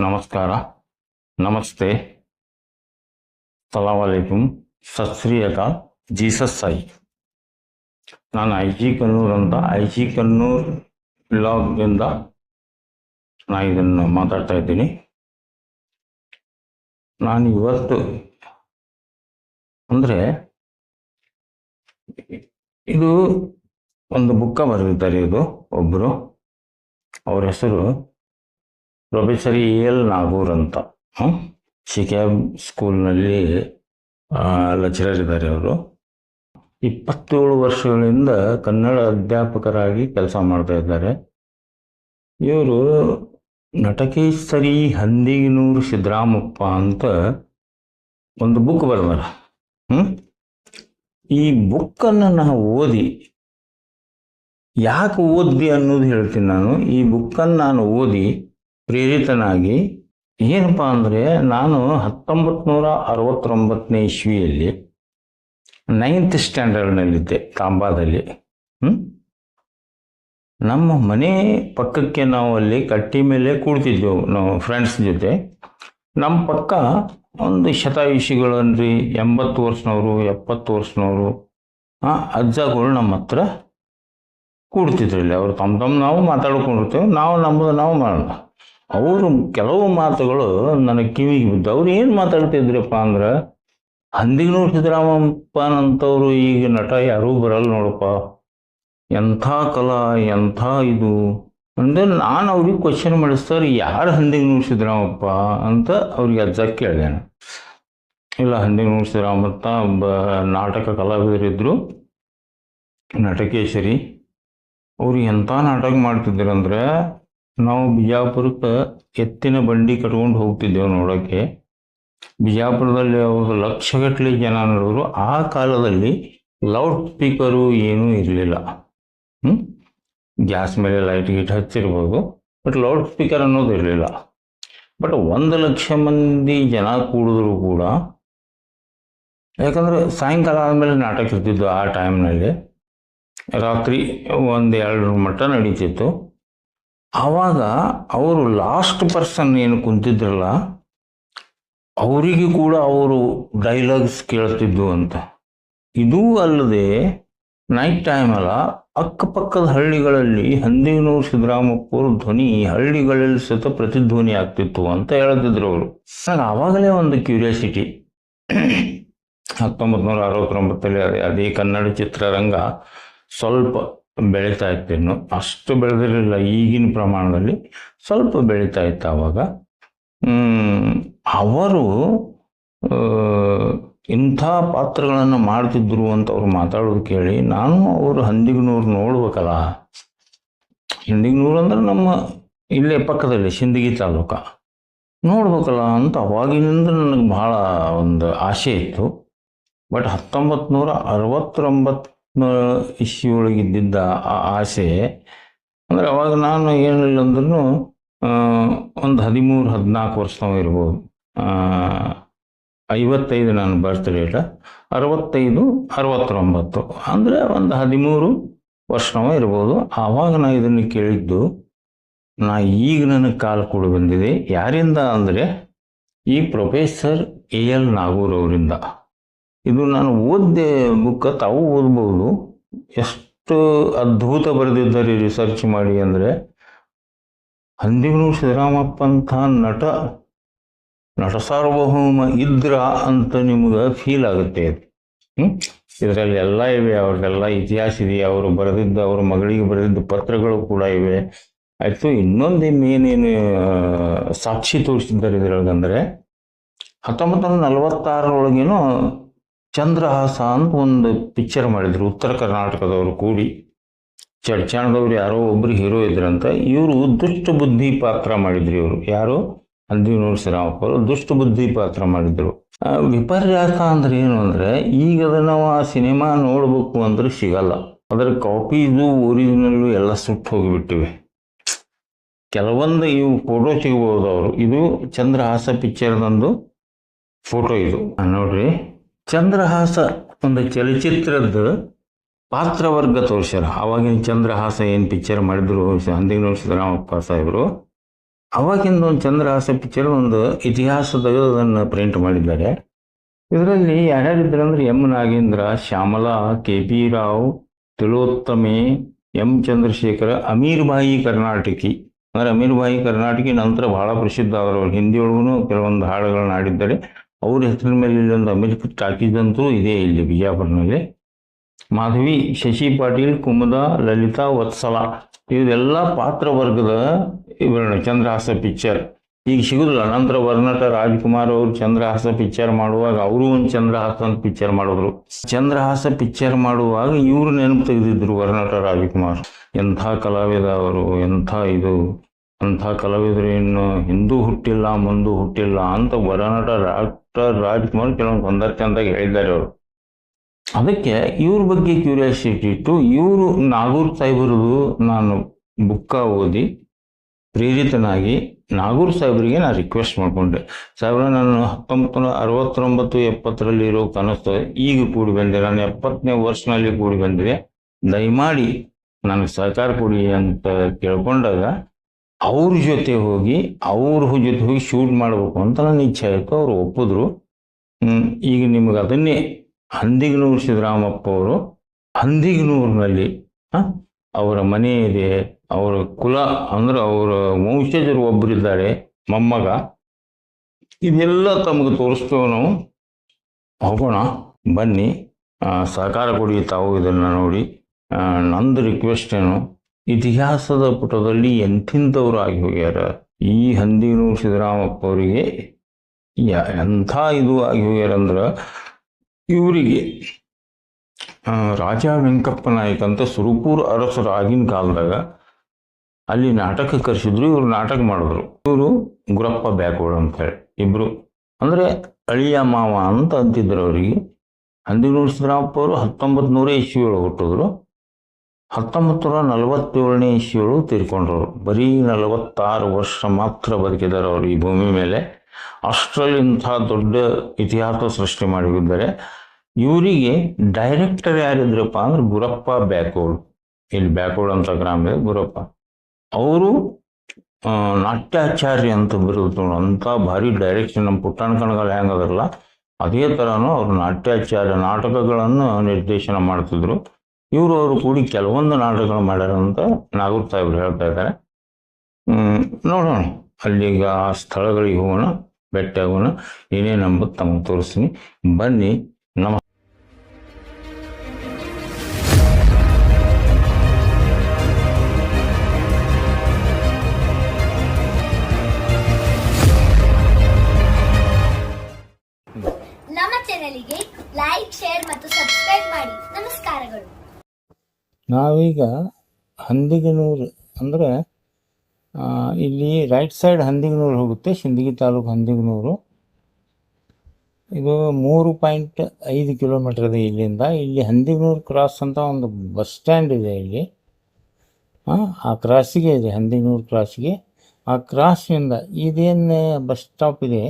ನಮಸ್ಕಾರ. ನಮಸ್ತೆ. ಸಲಾಮ್ ಅಲೈಕುಮ್. ಸತ್ ಜೀಸಸ್ ಸಾಯಿ. ನಾನು ಐ ಜಿ ಕನ್ನೂರ್ ಅಂತ. ಐ ಜಿ ಕನ್ನೂರ್ ಬ್ಲಾಗ್ನಿಂದ ನಾನು ಇದನ್ನು ಮಾತಾಡ್ತಾ ಇದ್ದೀನಿ. ನಾನು ಇವತ್ತು ಅಂದರೆ ಇದು ಒಂದು ಬುಕ್ಕ ಬರೆದಿದ್ದಾರೆ ಇದು ಒಬ್ಬರು ಅವ್ರ ಹೆಸರು ಪ್ರೊಫೆಸರ್ ಎ ಎಲ್ ನಾಗೂರ್ ಅಂತ. ಶಿಕ್ಯಾಬ್ ಸ್ಕೂಲ್ನಲ್ಲಿ ಲೆಕ್ಚರರ್ ಇದ್ದಾರೆ ಅವರು. ಇಪ್ಪತ್ತೇಳು ವರ್ಷಗಳಿಂದ ಕನ್ನಡ ಅಧ್ಯಾಪಕರಾಗಿ ಕೆಲಸ ಮಾಡ್ತಾ ಇದ್ದಾರೆ. ಇವರು ನಟಕೇಶ್ವರಿ ಹಂದಿಗಿನೂರು ಸಿದ್ದರಾಮಪ್ಪ ಅಂತ ಒಂದು ಬುಕ್ ಬರೆದಾರ. ಹ್ಞೂ ಈ ಬುಕ್ಕನ್ನು ನಾವು ಓದಿ, ಯಾಕೆ ಓದಿ ಅನ್ನೋದು ಹೇಳ್ತೀನಿ ನಾನು. ಈ ಬುಕ್ಕನ್ನು ನಾನು ಓದಿ ಪ್ರೇರಿತನಾಗಿ ಏನಪ್ಪ ಅಂದರೆ ನಾನು ಹತ್ತೊಂಬತ್ತು ನೂರ ಅರವತ್ತೊಂಬತ್ತನೇ ಇಸ್ವಿಯಲ್ಲಿ ನೈನ್ತ್ ಸ್ಟ್ಯಾಂಡರ್ಡ್ನಲ್ಲಿದ್ದೆ ತಾಂಬಾದಲ್ಲಿ? ನಮ್ಮ ಮನೆ ಪಕ್ಕಕ್ಕೆ ನಾವು ಅಲ್ಲಿ ಕಟ್ಟಿ ಮೇಲೆ ಕೂಡ್ತಿದ್ದೆವು, ನಾವು ಫ್ರೆಂಡ್ಸ್ ಜೊತೆ. ನಮ್ಮ ಪಕ್ಕ ಒಂದು ಶತಾಯುಷಿಗಳನ್ರಿ, ಎಂಬತ್ತು ವರ್ಷನವರು, ಎಪ್ಪತ್ತು ವರ್ಷನವರು, ಆ ಅಜ್ಜಗಳು ನಮ್ಮ ಹತ್ರ ಕೂಡ್ತಿದ್ರಲ್ಲಿ ಅವ್ರು ತಮ್ಮ ತಮ್ಮ ನಾವು ಮಾತಾಡ್ಕೊಂಡಿರ್ತೇವೆ, ನಾವು ನಮ್ಮದು ನಾವು ಮಾಡೋಣ ಅವರು ಕೆಲವು ಮಾತುಗಳು ನನಗೆ ಕಿವಿಗೆ ಬಿದ್ದು, ಅವ್ರು ಏನು ಮಾತಾಡ್ತಿದ್ರಪ್ಪ ಅಂದ್ರೆ ಹಂದಿಗನೂರು ಸಿದ್ದರಾಮಪ್ಪನಂಥವ್ರು ಈಗ ನಟ ಯಾರೂ ಬರಲ್ಲ ನೋಡಪ್ಪ. ಎಂಥ ಕಲಾ, ಎಂಥ ಇದು. ಅಂದರೆ ನಾನು ಅವ್ರಿಗೆ ಕ್ವಶನ್ ಮಾಡಿಸ್ತಾರೆ ಯಾರು ಹಂದಿಗ್ನೂರು ಸಿದ್ದರಾಮಪ್ಪ ಅಂತ ಅವ್ರಿಗೆ ಅಜ್ಜ ಕೇಳಿದೆ. ಇಲ್ಲ ಹಂದಿಗನೂರು ಸಿದ್ದರಾಮಪ್ಪ ಬ, ನಾಟಕ ಕಲಾವಿದರಿದ್ದರು ನಟಕೇಶರಿ ಅವ್ರು ಎಂಥ ನಾಟಕ ಮಾಡ್ತಿದ್ರಂದ್ರೆ ನಾವು ಬಿಜಾಪುರಕ್ಕೆ ಎತ್ತಿನ ಬಂಡಿ ಕಟ್ಕೊಂಡು ಹೋಗ್ತಿದ್ದೆವು ನೋಡೋಕ್ಕೆ. ಬಿಜಾಪುರದಲ್ಲಿ ಅವರು ಲಕ್ಷಗಟ್ಟಲೆ ಜನ ನೋಡಿದ್ರು ಆ ಕಾಲದಲ್ಲಿ ಲೌಡ್ ಸ್ಪೀಕರು ಏನೂ ಇರಲಿಲ್ಲ. ಹ್ಞೂ ಗ್ಯಾಸ್ ಮೇಲೆ ಲೈಟ್ ಗೀಟ್ ಹಚ್ಚಿರ್ಬೋದು, ಬಟ್ ಲೌಡ್ ಸ್ಪೀಕರ್ ಅನ್ನೋದು ಇರಲಿಲ್ಲ. ಬಟ್ ಒಂದು ಲಕ್ಷ ಮಂದಿ ಜನ ಕೂಡಿದ್ರು ಕೂಡ. ಯಾಕಂದರೆ ಸಾಯಂಕಾಲ ಆದಮೇಲೆ ನಾಟಕ ಇರ್ತಿದ್ದು ಆ ಟೈಮ್ನಲ್ಲಿ ರಾತ್ರಿ ಒಂದು ಎರಡು ಮಟ್ಟ ನಡೀತಿತ್ತು. ಆವಾಗ ಅವರು ಲಾಸ್ಟ್ ಪರ್ಸನ್ ಏನು ಕುಂತಿದ್ರಲ್ಲ, ಅವರಿಗೆ ಕೂಡ ಅವರು ಡೈಲಾಗ್ಸ್ ಕೇಳ್ತಿದ್ದು ಅಂತ. ಇದೂ ಅಲ್ಲದೆ ನೈಟ್ ಟೈಮ್ ಅಲ್ಲ, ಅಕ್ಕಪಕ್ಕದ ಹಳ್ಳಿಗಳಲ್ಲಿ ಹಂದಿನೂರು ಸಿದ್ದರಾಮಪ್ಪವ್ರ ಧ್ವನಿ ಹಳ್ಳಿಗಳಲ್ಲಿ ಸತ ಪ್ರತಿಧ್ವನಿ ಆಗ್ತಿತ್ತು ಅಂತ ಹೇಳ್ತಿದ್ರು ಅವರು. ನನಗೆ ಆವಾಗಲೇ ಒಂದು ಕ್ಯೂರಿಯಾಸಿಟಿ ಹತ್ತೊಂಬತ್ತು ನೂರ ಅರವತ್ತೊಂಬತ್ತರಲ್ಲಿ ಅದೇ- ಅದೇ ಕನ್ನಡ ಚಿತ್ರರಂಗ ಸ್ವಲ್ಪ ಬೆಳೀತಾ ಇತ್ತು ಅಷ್ಟು ಬೆಳೆದಿರಲಿಲ್ಲ ಈಗಿನ ಪ್ರಮಾಣದಲ್ಲಿ, ಸ್ವಲ್ಪ ಬೆಳೀತಾ ಇತ್ತು ಆವಾಗ ಅವರು ಇಂಥ ಪಾತ್ರಗಳನ್ನು ಮಾಡ್ತಿದ್ರು ಅಂತ ಅವ್ರು ಮಾತಾಡೋದು ಕೇಳಿ ನಾನು ಅವರು ಹಂದಿಗನೂರು ನೋಡ್ಬೇಕಲ್ಲ. ಹಿಂದಿಗನೂರು ಅಂದ್ರೆ ನಮ್ಮ ಇಲ್ಲೇ ಪಕ್ಕದಲ್ಲಿ ಸಿಂದಗಿ ತಾಲೂಕ. ನೋಡ್ಬೇಕಲ್ಲ ಅಂತ ಅವಾಗಿನಿಂದ ನನಗೆ ಬಹಳ ಒಂದು ಆಸೆ ಇತ್ತು. ಬಟ್ ಹತ್ತೊಂಬತ್ತು ನೂರ ಅರವತ್ತೊಂಬತ್ತು ಇಸ್ವಿಯೊಳಗಿದ್ದಿದ್ದ ಆ ಆಸೆ, ಅಂದರೆ ಅವಾಗ ನಾನು ಏನಿಲ್ಲ ಅಂದ್ರೂ ಒಂದು ಹದಿಮೂರು ಹದಿನಾಲ್ಕು ವರ್ಷನವ ಇರ್ಬೋದು. ಐವತ್ತೈದು ನಾನು ಬರ್ತ್ ಡೇಟ ಅರವತ್ತೈದು, ಅರವತ್ತೊಂಬತ್ತು. ಅಂದರೆ ಒಂದು ಹದಿಮೂರು ವರ್ಷನವ ಇರ್ಬೋದು. ಆವಾಗ ನಾನು ಇದನ್ನು ಕೇಳಿದ್ದು, ನಾ ಈಗ ನನಗೆ ಕಾಲು ಕೂಡ ಬಂದಿದೆ. ಯಾರಿಂದ ಅಂದರೆ ಈ ಪ್ರೊಫೆಸರ್ ಎ ಎಲ್ ನಾಗೂರ್ ಅವರಿಂದ. ಇದು ನಾನು ಓದಿದೆ ಬುಕ್ಕ ತಾವು ಓದ್ಬೋದು. ಎಷ್ಟು ಅದ್ಭುತ ಬರೆದಿದ್ದಾರೆ ರಿಸರ್ಚ್ ಮಾಡಿ ಅಂದರೆ ಹಂದಿಗನೂರು ಸಿದ್ದರಾಮಪ್ಪ ಅಂತ ನಟ ನಟ ಸಾರ್ವಭೌಮ ಇದ್ರ ಅಂತ ನಿಮ್ಗೆ ಫೀಲ್ ಆಗುತ್ತೆ. ಅದು? ಇದರಲ್ಲಿ ಎಲ್ಲ ಇವೆ ಅವ್ರದ್ದೆಲ್ಲ ಇತಿಹಾಸ ಇದೆ. ಅವರು ಬರೆದಿದ್ದ, ಅವ್ರ ಮಗಳಿಗೆ ಬರೆದಿದ್ದ ಪತ್ರಗಳು ಕೂಡ ಇವೆ. ಆಯಿತು, ಇನ್ನೊಂದು ಮೇನೇನು ಸಾಕ್ಷಿ ತೋರಿಸಿದ್ದಾರೆ ಅಂದರೆ ಹತ್ತೊಂಬತ್ತು ನೂರ ನಲವತ್ತಾರರೊಳಗೇನೋ ಚಂದ್ರಹಾಸ ಅಂತ ಒಂದು ಪಿಕ್ಚರ್ ಮಾಡಿದ್ರು. ಉತ್ತರ ಕರ್ನಾಟಕದವರು ಕೂಡಿ. ಚಡ್ಚಾಣದವ್ರು ಯಾರೋ ಒಬ್ಬರು ಹೀರೋ ಇದ್ರಂತ. ಇವರು ದುಷ್ಟ ಬುದ್ಧಿ ಪಾತ್ರ ಮಾಡಿದ್ರು ಇವರು. ಯಾರು? ಅಂದಿ ಶ್ರೀರಾಮಪ್ಪ ಅವರು ದುಷ್ಟ ಬುದ್ಧಿ ಪಾತ್ರ ಮಾಡಿದ್ರು. ವಿಪರ್ಯಾಸ ಅಂದ್ರೆ ಏನು ಅಂದ್ರೆ, ಈಗ ಅದನ್ನ ನಾವು ಆ ಸಿನಿಮಾ ನೋಡಬೇಕು ಅಂದ್ರೆ ಸಿಗಲ್ಲ. ಅದರ ಕಾಪೀಸು ಒರಿಜಿನಲ್ಲು ಎಲ್ಲ ಸುಟ್ಟು ಹೋಗಿಬಿಟ್ಟಿವೆ. ಕೆಲವೊಂದು ಇವು ಫೋಟೋ ಸಿಗ್ಬೋದು ಅವರು. ಇದು ಚಂದ್ರಹಾಸ ಪಿಕ್ಚರ್ದೊಂದು ಫೋಟೋ ಇದು. ನೋಡ್ರಿ. ಚಂದ್ರಹಾಸ ಒಂದು ಚಲಚಿತ್ರದ ಪಾತ್ರವರ್ಗ ತೋರಿಸ್ಯಾರ. ಅವಾಗಿನ ಚಂದ್ರಹಾಸ ಏನು ಪಿಕ್ಚರ್ ಮಾಡಿದ್ರು? ಹಂದಿನೂರು ಸಿದ್ದರಾಮಪ್ಪ ಸಾಹೇಬರು. ಅವಾಗಿಂದ ಒಂದು ಚಂದ್ರಹಾಸ ಪಿಕ್ಚರ್ ಒಂದು ಇತಿಹಾಸದ ಅದನ್ನು ಪ್ರಿಂಟ್ ಮಾಡಿದ್ದಾರೆ. ಇದರಲ್ಲಿ ಯಾರ್ಯಾರಿದ್ರು ಅಂದ್ರೆ M Nagendra, Shyamala K P Rao Tilottame M Chandrashekhara, Amir Bai Karnataki. ಅಂದ್ರೆ ಅಮೀರ್ ಬಾಯಿ ಕರ್ನಾಟಕಿ ನಂತರ ಬಹಳ ಪ್ರಸಿದ್ಧ ಆದರು ಹಿಂದಿಯೊಳಗೂ ಹಿಂದಿ ಕೆಲವೊಂದು ಹಾಡುಗಳನ್ನ ಆಡಿದ್ದಾರೆ ಅವ್ರ ಹೆಸರಿನ ಮೇಲೆ ಇಲ್ಲೊಂದು ಅಮೆರಿಕ ಟಾಕೀಸಂತೂ ಇದೆ ಇಲ್ಲಿ ಬಿಜಾಪುರನಲ್ಲಿ. ಮಾಧವಿ, ಶಶಿ ಪಾಟೀಲ್, ಕುಮುದ, ಲಲಿತಾ, ವತ್ಸಲ, ಇವರೆಲ್ಲ ಪಾತ್ರ ವರ್ಗದ ಇವರು ಚಂದ್ರಹಾಸ ಪಿಕ್ಚರ್. ಈಗ ಸಿಗುದಿಲ್ಲ ನಂತರ ವರ್ಣಟ ರಾಜ್ಕುಮಾರ್ ಅವರು ಚಂದ್ರಹಾಸ ಪಿಕ್ಚರ್ ಮಾಡುವಾಗ ಅವರು ಒಂದು ಚಂದ್ರಹಾಸ ಅಂತ ಪಿಕ್ಚರ್ ಮಾಡಿದ್ರು. ಚಂದ್ರಹಾಸ ಪಿಕ್ಚರ್ ಮಾಡುವಾಗ ಇವರು ನೆನಪು ತೆಗೆದಿದ್ರು ವರ್ಣಟ ರಾಜ್ಕುಮಾರ್. ಎಂಥ ಕಲಾವಿದ ಅವರು, ಎಂಥ ಇದು. ಅಂಥ ಕಲಾವಿದರು ಇನ್ನು ಹಿಂದೂ ಹುಟ್ಟಿಲ್ಲ, ಮುಂದು ಹುಟ್ಟಿಲ್ಲ ಅಂತ ವರನಟ ಡಾಕ್ಟರ್ ರಾಜ್ಕುಮಾರ್ ಕೆಲವೊಂದು ಅಂತ ಹೇಳಿದ್ದಾರೆ ಅವರು. ಅದಕ್ಕೆ ಇವ್ರ ಬಗ್ಗೆ ಕ್ಯೂರಿಯಾಸಿಟಿ ಇಟ್ಟು ಇವರು ನಾಗೂರ್ ಸಾಹೇಬರದು ನಾನು ಬುಕ್ಕ ಓದಿ ಪ್ರೇರಿತನಾಗಿ ನಾಗೂರ್ ಸಾಹೇಬರಿಗೆ ನಾನು ರಿಕ್ವೆಸ್ಟ್ ಮಾಡಿಕೊಂಡೆ. ಸಾಹೇಬ್ರ, ನಾನು ಹತ್ತೊಂಬತ್ತು ಅರವತ್ತೊಂಬತ್ತು, ಎಪ್ಪತ್ತರಲ್ಲಿ ಇರೋ ಕನಸು ಈಗ ಕೂಡಿ ಬಂದೆ ನಾನು ಎಪ್ಪತ್ತನೇ ವರ್ಷನಲ್ಲಿ ಕೂಡಿ ಬಂದಿದೆ. ದಯಮಾಡಿ ನನಗೆ ಸಹಕಾರ ಕೊಡಿ ಅಂತ ಕೇಳ್ಕೊಂಡಾಗ ಅವ್ರ ಜೊತೆ ಹೋಗಿ, ಅವ್ರ ಜೊತೆ ಹೋಗಿ ಶೂಟ್ ಮಾಡಬೇಕು ಅಂತ ನನ್ನ ಇಚ್ಛೆ ಆಯಿತು ಅವ್ರು ಒಪ್ಪಿದ್ರು. ಈಗ ನಿಮಗೆ ಅದನ್ನೇ ಹಂದಿಗನೂರು ಸಿದ್ದರಾಮಪ್ಪ ಅವರು ಹಂದಿಗನೂರಿನಲ್ಲಿ ಅವರ ಮನೆ ಇದೆ, ಅವರ ಕುಲ, ಅಂದ್ರೆ ಅವರ ವಂಶಜರು ಒಬ್ಬರಿದ್ದಾರೆ ಮೊಮ್ಮಗ. ಇದೆಲ್ಲ ತಮಗೆ ತೋರಿಸ್ತೇವೆ ನಾವು. ಹೋಗೋಣ, ಬನ್ನಿ. ಸಹಕಾರ ಕೊಡಿ ತಾವು ಇದನ್ನು ನೋಡಿ. ನಂದು ರಿಕ್ವೆಸ್ಟ್ ಏನು? ಇತಿಹಾಸದ ಪುಟದಲ್ಲಿ ಎಂಥಿಂಥವ್ರು ಆಗಿ ಹೋಗ್ಯಾರ? ಈ ಹಂದಿನೂರು ಸಿದ್ದರಾಮಪ್ಪ ಅವರಿಗೆ ಎಂಥ ಇದು ಆಗಿ ಹೋಗ್ಯಾರಂದ್ರೆ ಇವರಿಗೆ ರಾಜ ವೆಂಕಪ್ಪ ನಾಯಕ್ ಅಂತ ಸುರುಪೂರ್ ಅರಸರು ಆಗಿನ ಕಾಲದಾಗ ಅಲ್ಲಿ ನಾಟಕ ಕರೆಸಿದ್ರು, ಇವರು ನಾಟಕ ಮಾಡಿದ್ರು. ಇವರು ಗುರಪ್ಪ ಬ್ಯಾಕ್ವರ್ಡ್ ಅಂತ ಹೇಳಿ ಇಬ್ರು. ಅಂದ್ರೆ ಅಳಿಯ ಮಾವ ಅಂತ ಅಂತಿದ್ರು ಅವರಿಗೆ. ಹಂದಿನೂರು ಸಿದ್ದರಾಮಪ್ಪ ಅವರು ಹತ್ತೊಂಬತ್ತು ನೂರ ಇಸ್ವಿ ಒಳಗೆ ಹುಟ್ಟಿದ್ರು. ಹತ್ತೊಂಬತ್ತು ನೂರ ನಲವತ್ತೇಳನೇ ಇಸಿಯೋಳು ತೀರ್ಕೊಂಡ್ರು. ಬರೀ ನಲವತ್ತಾರು ವರ್ಷ ಮಾತ್ರ ಬದುಕಿದ್ದಾರೆ ಅವರು ಈ ಭೂಮಿ ಮೇಲೆ. ಅಷ್ಟರಲ್ಲಿ ಇಂಥ ದೊಡ್ಡ ಇತಿಹಾಸ ಸೃಷ್ಟಿ ಮಾಡಿದ್ದಾರೆ. ಇವರಿಗೆ ಡೈರೆಕ್ಟರ್ ಯಾರಿದ್ರಪ್ಪ ಅಂದ್ರೆ ಗುರಪ್ಪ ಬ್ಯಾಕೋಳ್. ಇಲ್ಲಿ ಬ್ಯಾಕೋಳ್ ಅಂತ ಗ್ರಾಮ ಇದೆ, ಗುರಪ್ಪ. ಅವರು ನಾಟ್ಯಾಚಾರ್ಯ ಅಂತ ಬಿರುದು ಅಂತ ಭಾರಿ ಡೈರೆಕ್ಷನ್ ನಮ್ಮ ಪುಟ್ಟಣ ಕಣಗಾಲ ಹೆಂಗದಲ್ಲ, ಅದೇ ಥರನೂ ಅವರು ನಾಟ್ಯಾಚಾರ್ಯ ನಾಟಕಗಳನ್ನು ನಿರ್ದೇಶನ ಮಾಡ್ತಿದ್ರು. ಇವರು ಅವರು ಕೂಡಿ ಕೆಲವೊಂದು ನಾಟಕಗಳು ಮಾಡ್ಯಾರ ಅಂತ ನಾಗೂರ್ ಸಾಹೇಬ್ರು ಹೇಳ್ತಾ ಇದ್ದಾರೆ. ನೋಡೋಣ. ಅಲ್ಲಿಗ ಆ ಸ್ಥಳಗಳಿಗೆ ಹೋಗೋಣ ಭೇಟಿ ಆಗೋಣ ಏನೇನು ಅಂಬುದು ತಮಗೆ ತೋರಿಸ್ತೀನಿ. ಬನ್ನಿ. ನಾವೀಗ ಹಂದಿಗನೂರು ಅಂದರೆ ಇಲ್ಲಿ ರೈಟ್ ಸೈಡ್ ಹಂದಿಗನೂರು ಹೋಗುತ್ತೆ ಸಿಂದಗಿ ತಾಲೂಕು ಹಂದಿಗನೂರು. ಇದು ಮೂರು ಪಾಯಿಂಟ್ ಐದು ಕಿಲೋಮೀಟರ್ ಇದೆ ಇಲ್ಲಿಂದ. ಇಲ್ಲಿ ಹಂದಿಗನೂರು ಕ್ರಾಸ್ ಅಂತ ಒಂದು ಬಸ್ ಸ್ಟ್ಯಾಂಡ್ ಇದೆ ಇಲ್ಲಿ. ಆ, ಕ್ರಾಸಿಗೆ ಇದೆ ಹಂದಿಗನೂರು ಕ್ರಾಸಿಗೆ ಆ ಕ್ರಾಸಿಂದ ಇದೇನು ಬಸ್ ಸ್ಟಾಪ್ ಇದೆ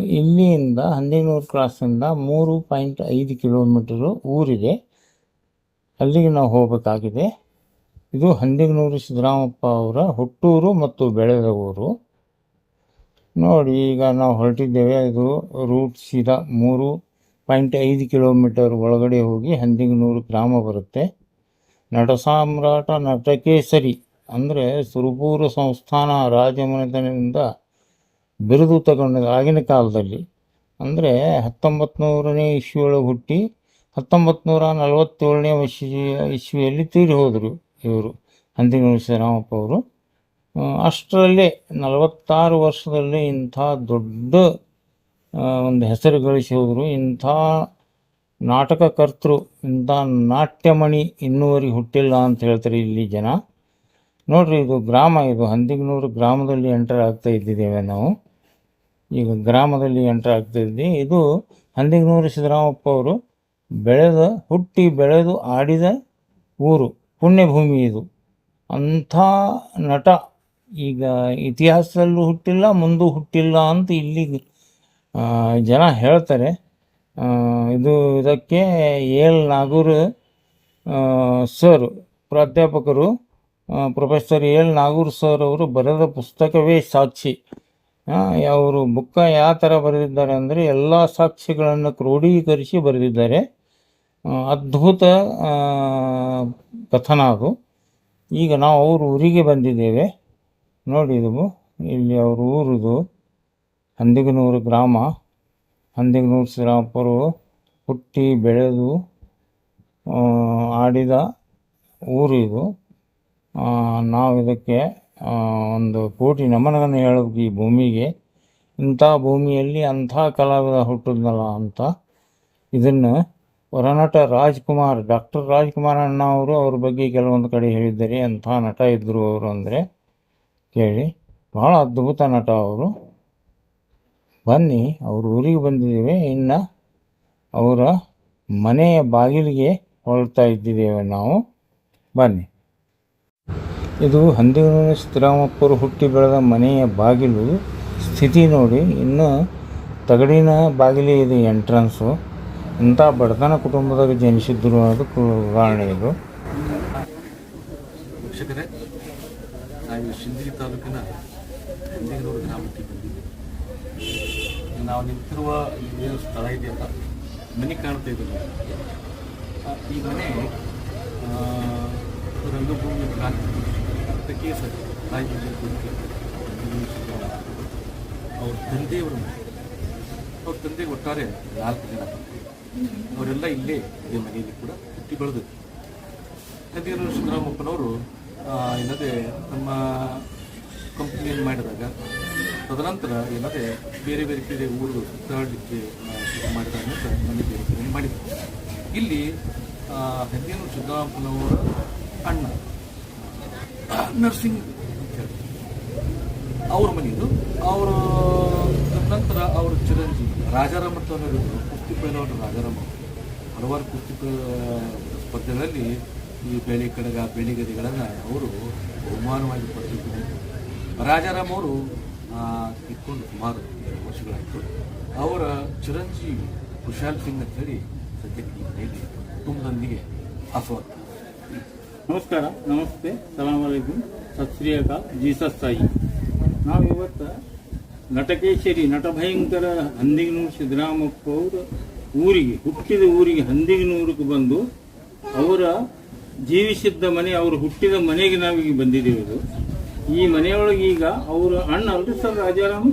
ಇಲ್ಲಿಯಿಂದ ಹಂದಿಗನೂರು ಕ್ರಾಸಿಂದ ಮೂರು ಪಾಯಿಂಟ್ ಐದು ಕಿಲೋಮೀಟರು ಊರಿದೆ. ಅಲ್ಲಿಗೆ ನಾವು ಹೋಗಬೇಕಾಗಿದೆ. ಇದು ಹಂದಿಗನೂರು ಸಿದ್ದರಾಮಪ್ಪ ಅವರ ಹುಟ್ಟೂರು ಮತ್ತು ಬೆಳೆದ ಊರು ನೋಡಿ, ಈಗ ನಾವು ಹೊರಟಿದ್ದೇವೆ. ಇದು ರೂಟ್ ಸೀದಾ ಮೂರು ಪಾಯಿಂಟ್ ಐದು ಕಿಲೋಮೀಟರ್ ಒಳಗಡೆ ಹೋಗಿ ಹಂದಿಗನೂರು ಗ್ರಾಮ ಬರುತ್ತೆ. ನಟ ಸಾಮ್ರಾಟ ನಟಕೇಸರಿ ಅಂದರೆ ಸುರಪೂರ ಸಂಸ್ಥಾನ ರಾಜಮನೆತನದಿಂದ ಬಿರುದು ತಗೊಂಡಿದ್ದ ಆಗಿನ ಕಾಲದಲ್ಲಿ. ಅಂದರೆ ಹತ್ತೊಂಬತ್ತು ನೂರನೇ ಒಳಗೆ ಹುಟ್ಟಿ ಹತ್ತೊಂಬತ್ತು ನೂರ ನಲವತ್ತೇಳನೇ ವರ್ಷ ಇಸ್ವಿಯಲ್ಲಿ ತೀರಿ ಹೋದರು ಇವರು ಹಂದಿಗನೂರು ಸಿದ್ದರಾಮಪ್ಪ ಅವರು. ಅಷ್ಟರಲ್ಲೇ ನಲವತ್ತಾರು ವರ್ಷದಲ್ಲಿ ಇಂಥ ದೊಡ್ಡ ಒಂದು ಹೆಸರು ಗಳಿಸಿ ಹೋದರು. ಇಂಥ ನಾಟಕಕರ್ತರು, ಇಂಥ ನಾಟ್ಯಮಣಿ ಇನ್ನೂವರೆಗೆ ಹುಟ್ಟಿಲ್ಲ ಅಂತ ಹೇಳ್ತಾರೆ ಇಲ್ಲಿ ಜನ. ನೋಡಿರಿ, ಇದು ಗ್ರಾಮ, ಇದು ಹಂದಿಗನೂರು ಗ್ರಾಮದಲ್ಲಿ ಎಂಟರ್ ಆಗ್ತಾ ಇದ್ದಿದ್ದೇವೆ ನಾವು. ಈಗ ಗ್ರಾಮದಲ್ಲಿ ಎಂಟರ್ ಆಗ್ತಾ ಇದ್ವಿ. ಇದು ಹಂದಿಗನೂರು ಸಿದ್ದರಾಮಪ್ಪ ಅವರು ಬೆಳೆದ, ಹುಟ್ಟಿ ಬೆಳೆದು ಆಡಿದ ಊರು, ಪುಣ್ಯಭೂಮಿ ಇದು. ಅಂಥ ನಟ ಈಗ ಇತಿಹಾಸದಲ್ಲೂ ಹುಟ್ಟಿಲ್ಲ, ಮುಂದೂ ಹುಟ್ಟಿಲ್ಲ ಅಂತ ಇಲ್ಲಿ ಜನ ಹೇಳ್ತಾರೆ. ಇದು ಇದಕ್ಕೆ ಎಲ್ ನಾಗೂರ್ ಸರ್, ಪ್ರಾಧ್ಯಾಪಕರು ಪ್ರೊಫೆಸರ್ ಎಲ್ ನಾಗೂರ್ ಸರ್ ಅವರು ಬರೆದ ಪುಸ್ತಕವೇ ಸಾಕ್ಷಿ. ಅವರು ಬುಕ್ಕ ಯಾವ ಥರ ಬರೆದಿದ್ದಾರೆ ಅಂದರೆ, ಎಲ್ಲ ಸಾಕ್ಷಿಗಳನ್ನು ಕ್ರೋಢೀಕರಿಸಿ ಬರೆದಿದ್ದಾರೆ. ಅದ್ಭುತ ಕಥನ ಅದು. ಈಗ ನಾವು ಅವ್ರ ಊರಿಗೆ ಬಂದಿದ್ದೇವೆ. ನೋಡಿ ಇದು, ಇಲ್ಲಿ ಅವ್ರ ಊರಿದು ಹಂದಿಗನೂರು ಗ್ರಾಮ. ಹಂದಿಗನೂರು ಶ್ರೀರಾಮಪುರು ಹುಟ್ಟಿ ಬೆಳೆದು ಆಡಿದ ಊರಿದು ನಾವು ಇದಕ್ಕೆ ಒಂದು ಕೋಟಿ ನಮನಗಳನ್ನು ಹೇಳಬೇಕು ಈ ಭೂಮಿಗೆ. ಇಂಥ ಭೂಮಿಯಲ್ಲಿ ಅಂಥ ಕಲಾವಿದ ಹುಟ್ಟಿದ್ನಲ್ಲ ಅಂತ ಇದನ್ನು ಹೊರನಟ ರಾಜ್ಕುಮಾರ್, ಡಾಕ್ಟರ್ ರಾಜ್ಕುಮಾರ್ ಅಣ್ಣ ಅವರು ಅವ್ರ ಬಗ್ಗೆ ಕೆಲವೊಂದು ಕಡೆ ಹೇಳಿದ್ದಾರೆ. ಅಂಥ ನಟ ಇದ್ದರು ಅವರು ಅಂದರೆ ಕೇಳಿ. ಭಾಳ ಅದ್ಭುತ ನಟ ಅವರು. ಬನ್ನಿ, ಅವರು ಊರಿಗೆ ಬಂದಿದ್ದೇವೆ. ಇನ್ನು ಅವರ ಮನೆಯ ಬಾಗಿಲಿಗೆ ಹೊರಡ್ತಾ ಇದ್ದಿದ್ದೇವೆ ನಾವು. ಬನ್ನಿ. ಇದು ಹಂದಿಗೂರಿನ ಸಿದ್ದರಾಮಪ್ಪರು ಹುಟ್ಟಿ ಬೆಳೆದ ಮನೆಯ ಬಾಗಿಲು. ಸ್ಥಿತಿ ನೋಡಿ, ಇನ್ನು ತಗಡಿನ ಬಾಗಿಲೇ ಇದೆ ಎಂಟ್ರನ್ಸು. ಇಂಥ ಬಡತನ ಕುಟುಂಬದಾಗ ಜನಿಸಿದ್ರು ಅದಕ್ಕೆ ಉದಾಹರಣೆ ಇದು ವೀಕ್ಷಕರೇ ನಾವು ಶಿಂದಗಿ ತಾಲೂಕಿನ ಹಿಂದಿಗನೂರು ಗ್ರಾಮಕ್ಕೆ ಬಂದಿದ್ದೀವಿ ನಾವು ನಿಂತಿರುವ ಏನು ಸ್ಥಳ ಇದೆಯಲ್ಲ ಮನೆ ಕಾಣ್ತಾ ಇದೆ ನೋಡಿ. ಆ, ಈ ಮನೆ ರಂಗಭೂಮಿ ಅದಕ್ಕೆ ಸರ್ ರಾಜಕೀಯ ಕುರಿತು ಅವ್ರ ತಂದೆಯವರು. ಅವ್ರ ತಂದೆಗೆ ಒಟ್ಟಾರೆ ನಾಲ್ಕು ಜನ ಅವರೆಲ್ಲ ಇಲ್ಲೇ ಇದೇ ಮನೆಯಲ್ಲಿ ಕೂಡ ಹುಟ್ಟಿ ಬೆಳೆದು ನದಿಯರು ಸಿದ್ದರಾಮಪ್ಪನವರು ಏನದೆ, ನಮ್ಮ ಕಂಪ್ನಿಯನ್ನು ಮಾಡಿದಾಗ ತದನಂತರ ಏನದೇ, ಬೇರೆ ಬೇರೆ ಕಡೆ ಊರು ಸುತ್ತಾಡಲಿಕ್ಕೆ ಮಾಡಿದ ಅಂತ ಮನೆ ಬೇರೆ ಕಡೆ ಮಾಡಿದ್ರು. ಇಲ್ಲಿ ಹದಿನೇನು ಸಿದ್ದರಾಮಪ್ಪನವರ ಅಣ್ಣ ನರ್ಸಿಂಗ್ ಅವ್ರ ಮನೆಯದು. ಅವರು ನಂತರ ಅವ್ರ ಚಿರಂಜೀವಿ, ರಾಜಾರಾಮ್ ಅಂತ ರಾಜಾರಾಮ. ಹಲವಾರು ಕುಸ್ತಿ ಸ್ಪರ್ಧೆಗಳಲ್ಲಿ ಈ ಬೆಳೆ ಕಡಗ ಬೆಳೆಗರಿಗಳನ್ನು ಅವರು ಬಹುಮಾನವಾಗಿ ಪಡೆದಿದ್ದಾರೆ. ರಾಜಾರಾಮ್ ಅವರು ಇಟ್ಕೊಂಡು ಸುಮಾರು ವರ್ಷಗಳಾಯಿತು. ಅವರ ಚಿರಂಜೀವಿ ಕುಶಾಲ್ ಸಿಂಗ್ ಅಂತ ಹೇಳಿ ಸದ್ಯಕ್ಕೆ ಹೇಳಿ ಕುಟುಂಬದೊಂದಿಗೆ ಅಸ್ವಸ್ಥ ನಮಸ್ಕಾರ, ನಮಸ್ತೆ. ಸಲಾಮ್ ಅಲೈಕುಮ್. ಸತ್ ಶ್ರೀ ಅಕಾಲ್, ಜೀಸಸ್ ಸಾಯಿ ನಾವು ನಟಕೇಶರಿ ನಟಭಯಂಕರ ಹಂದಿಗನೂರು ಸಿದ್ದರಾಮಪ್ಪ ಅವರ ಊರಿಗೆ ಹುಟ್ಟಿದ ಊರಿಗೆ ಹಂದಿಗನೂರಿಗೆ ಬಂದು ಅವರ ಜೀವಿಸಿದ್ದ ಮನೆ ಅವರು ಹುಟ್ಟಿದ ಮನೆಗೆ ನಾವೀಗ ಬಂದಿದ್ದೇವೆ ಇದು. ಈ ಮನೆಯೊಳಗೆ ಈಗ ಅವರ ಅಣ್ಣ ಅಲ್ರಿ ಸರ್ ರಾಜಾರಾಮ್?